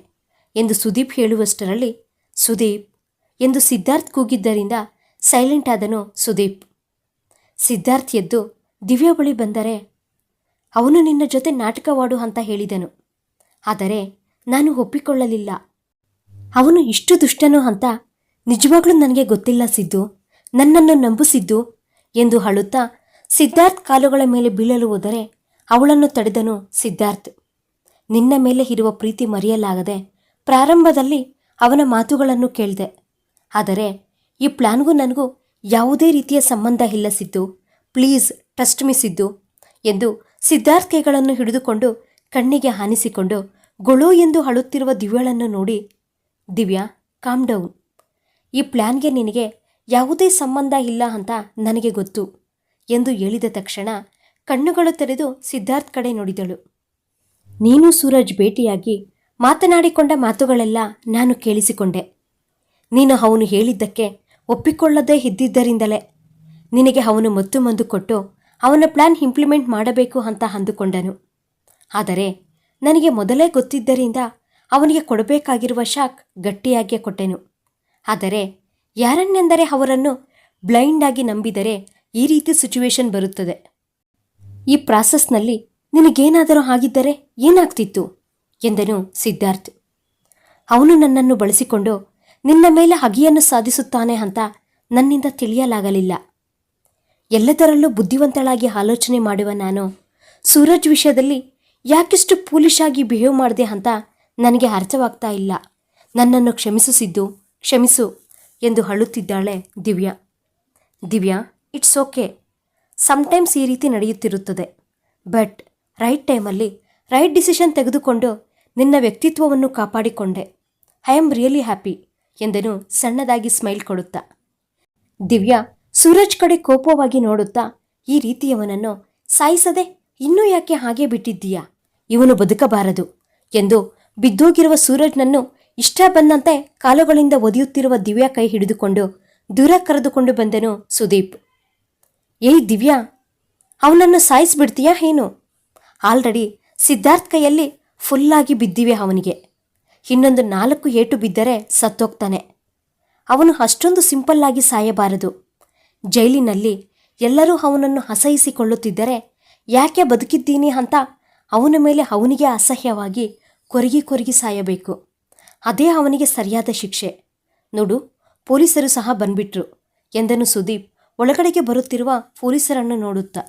ಎಂದು ಸುದೀಪ್ ಹೇಳುವಷ್ಟರಲ್ಲಿ ಸುದೀಪ್ ಎಂದು ಸಿದ್ಧಾರ್ಥ್ ಕೂಗಿದ್ದರಿಂದ ಸೈಲೆಂಟ್ ಆದನು ಸುದೀಪ್. ಸಿದ್ಧಾರ್ಥ್ ಎದ್ದು, ದಿವ್ಯಾ ಬಳಿ ಬಂದರೆ, ಅವನು ನಿನ್ನ ಜೊತೆ ನಾಟಕವಾಡು ಅಂತ ಹೇಳಿದನು. ಆದರೆ ನಾನು ಒಪ್ಪಿಕೊಳ್ಳಲಿಲ್ಲ. ಅವನು ಇಷ್ಟು ದುಷ್ಟನು ಅಂತ ನಿಜವಾಗ್ಲೂ ನನಗೆ ಗೊತ್ತಿಲ್ಲ ಸಿದ್ದು. ನನ್ನನ್ನು ನಂಬಿಸಿದ್ದು ಎಂದು ಅಳುತ್ತಾ ಸಿದ್ಧಾರ್ಥ್ ಕಾಲುಗಳ ಮೇಲೆ ಬೀಳಲು ಹೋದರೆ ಅವಳನ್ನು ತಡೆದನು ಸಿದ್ಧಾರ್ಥ್. ನಿನ್ನ ಮೇಲೆ ಇರುವ ಪ್ರೀತಿ ಮರೆಯಲಾಗದೆ ಪ್ರಾರಂಭದಲ್ಲಿ ಅವನ ಮಾತುಗಳನ್ನು ಕೇಳಿದೆ. ಆದರೆ ಈ ಪ್ಲ್ಯಾನ್ಗೂ ನನಗೂ ಯಾವುದೇ ರೀತಿಯ ಸಂಬಂಧ ಇಲ್ಲ Siddu. Please trust me Siddu ಎಂದು ಸಿದ್ಧಾರ್ಥ್ ಕೈಗಳನ್ನು ಹಿಡಿದುಕೊಂಡು ಕಣ್ಣಿಗೆ ಹಾನಿಸಿಕೊಂಡು ಗೊಳೋ ಎಂದು ಅಳುತ್ತಿರುವ ದಿವ್ಯಾಳನ್ನು ನೋಡಿ, ದಿವ್ಯಾ ಕಾಮ್ ಡೌನ್ ಈ ಪ್ಲ್ಯಾನ್ಗೆ ನಿನಗೆ ಯಾವುದೇ ಸಂಬಂಧ ಇಲ್ಲ ಅಂತ ನನಗೆ ಗೊತ್ತು ಎಂದು ಹೇಳಿದ ತಕ್ಷಣ ಕಣ್ಣುಗಳು ತೆರೆದು ಸಿದ್ಧಾರ್ಥ್ ಕಡೆ ನೋಡಿದಳು. ನೀನು ಸೂರಜ್ ಭೇಟಿಯಾಗಿ ಮಾತನಾಡಿಕೊಂಡ ಮಾತುಗಳೆಲ್ಲ ನಾನು ಕೇಳಿಸಿಕೊಂಡೆ. ನೀನು ಅವನು ಹೇಳಿದ್ದಕ್ಕೆ ಒಪ್ಪಿಕೊಳ್ಳದೇ ಇದ್ದಿದ್ದರಿಂದಲೇ ನಿನಗೆ ಅವನು ಮದ್ದು ಮಂದು ಕೊಟ್ಟು ಅವನ ಪ್ಲಾನ್ ಇಂಪ್ಲಿಮೆಂಟ್ ಮಾಡಬೇಕು ಅಂತ ಅಂದುಕೊಂಡನು. ಆದರೆ ನನಗೆ ಮೊದಲೇ ಗೊತ್ತಿದ್ದರಿಂದ ಅವನಿಗೆ ಕೊಡಬೇಕಾಗಿರುವ ಶಾಕ್ ಗಟ್ಟಿಯಾಗಿಯೇ ಕೊಟ್ಟೆನು. ಆದರೆ ಯಾರನ್ನೆಂದರೆ ಅವರನ್ನು ಬ್ಲೈಂಡ್ ಆಗಿ ನಂಬಿದರೆ ಈ ರೀತಿ ಸಿಚುವೇಶನ್ ಬರುತ್ತದೆ. ಈ ಪ್ರಾಸೆಸ್ನಲ್ಲಿ ನಿನಗೇನಾದರೂ ಆಗಿದ್ದರೆ ಏನಾಗ್ತಿತ್ತು? ಎಂದನು ಸಿದ್ಧಾರ್ಥ್. ಅವನು ನನ್ನನ್ನು ಬಳಸಿಕೊಂಡು ನಿನ್ನ ಮೇಲೆ ಹಗೆಯನ್ನು ಸಾಧಿಸುತ್ತಾನೆ ಅಂತ ನನ್ನಿಂದ ತಿಳಿಯಲಾಗಲಿಲ್ಲ. ಎಲ್ಲದರಲ್ಲೂ ಬುದ್ಧಿವಂತಳಾಗಿ ಆಲೋಚನೆ ಮಾಡುವ ನಾನು ಸೂರಜ್ ವಿಷಯದಲ್ಲಿ ಯಾಕಿಷ್ಟು ಪೂಲಿಶ್ ಆಗಿ ಬಿಹೇವ್ ಮಾಡಿದೆ ಅಂತ ನನಗೆ ಅರ್ಥವಾಗ್ತಾ ಇಲ್ಲ. ನನ್ನನ್ನು ಕ್ಷಮಿಸಿದ್ದು ಕ್ಷಮಿಸು ಎಂದು ಹಳುತ್ತಿದ್ದಾಳೆ Divya. Divya, it's okay. Sometimes ಈ ರೀತಿ ನಡೆಯುತ್ತಿರುತ್ತದೆ. ಬಟ್ ರೈಟ್ ಟೈಮಲ್ಲಿ ರೈಟ್ ಡಿಸಿಷನ್ ತೆಗೆದುಕೊಂಡು ನಿನ್ನ ವ್ಯಕ್ತಿತ್ವವನ್ನು ಕಾಪಾಡಿಕೊಂಡೆ. I am really happy. ಎಂದನು ಸಣ್ಣದಾಗಿ ಸ್ಮೈಲ್ ಕೊಡುತ್ತಾ. ದಿವ್ಯಾ, ಸೂರಜ್ ಕಡೆ ಕೋಪವಾಗಿ ನೋಡುತ್ತಾ, ಈ ರೀತಿಯವನನ್ನು ಸಾಯಿಸದೆ ಇನ್ನೂ ಯಾಕೆ ಹಾಗೆ ಬಿಟ್ಟಿದ್ದೀಯಾ? ಇವನು ಬದುಕಬಾರದು ಎಂದು ಬಿದ್ದೋಗಿರುವ ಸೂರಜ್ನನ್ನು ಇಷ್ಟ ಬಂದಂತೆ ಕಾಲುಗಳಿಂದ ಒದೆಯುತ್ತಿರುವ ದಿವ್ಯಾ ಕೈ ಹಿಡಿದುಕೊಂಡು ದೂರ ಕರೆದುಕೊಂಡು ಬಂದನು ಸುದೀಪ್. ಏಯ್ ದಿವ್ಯಾ, ಅವನನ್ನು ಸಾಯಿಸ್ಬಿಡ್ತೀಯಾ ಏನು? ಆಲ್ರೆಡಿ ಸಿದ್ಧಾರ್ಥ್ ಕೈಯಲ್ಲಿ ಫುಲ್ಲಾಗಿ ಬಿದ್ದಿವೆ ಅವನಿಗೆ. ಇನ್ನೊಂದು ನಾಲ್ಕು ಏಟು ಬಿದ್ದರೆ ಸತ್ತೋಗ್ತಾನೆ. ಅವನು ಅಷ್ಟೊಂದು ಸಿಂಪಲ್ಲಾಗಿ ಸಾಯಬಾರದು. ಜೈಲಿನಲ್ಲಿ ಎಲ್ಲರೂ ಅವನನ್ನು ಅಸಹಿಸಿಕೊಳ್ಳುತ್ತಿದ್ದರೆ ಯಾಕೆ ಬದುಕಿದ್ದೀನಿ ಅಂತ ಅವನ ಮೇಲೆ ಅವನಿಗೆ ಅಸಹ್ಯವಾಗಿ ಕೊರಗಿ ಕೊರಗಿ ಸಾಯಬೇಕು. ಅದೇ ಅವನಿಗೆ ಸರಿಯಾದ ಶಿಕ್ಷೆ. ನೋಡು, ಪೊಲೀಸರು ಸಹ ಬಂದ್ಬಿಟ್ರು ಎಂದನು ಸುದೀಪ್ ಒಳಗಡೆಗೆ ಬರುತ್ತಿರುವ ಪೊಲೀಸರನ್ನು ನೋಡುತ್ತಾ.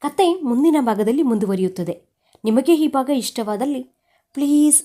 ಕತೆ ಮುಂದಿನ ಭಾಗದಲ್ಲಿ ಮುಂದುವರಿಯುತ್ತದೆ. ನಿಮಗೆ ಈ ಭಾಗ ಇಷ್ಟವಾದಲ್ಲಿ please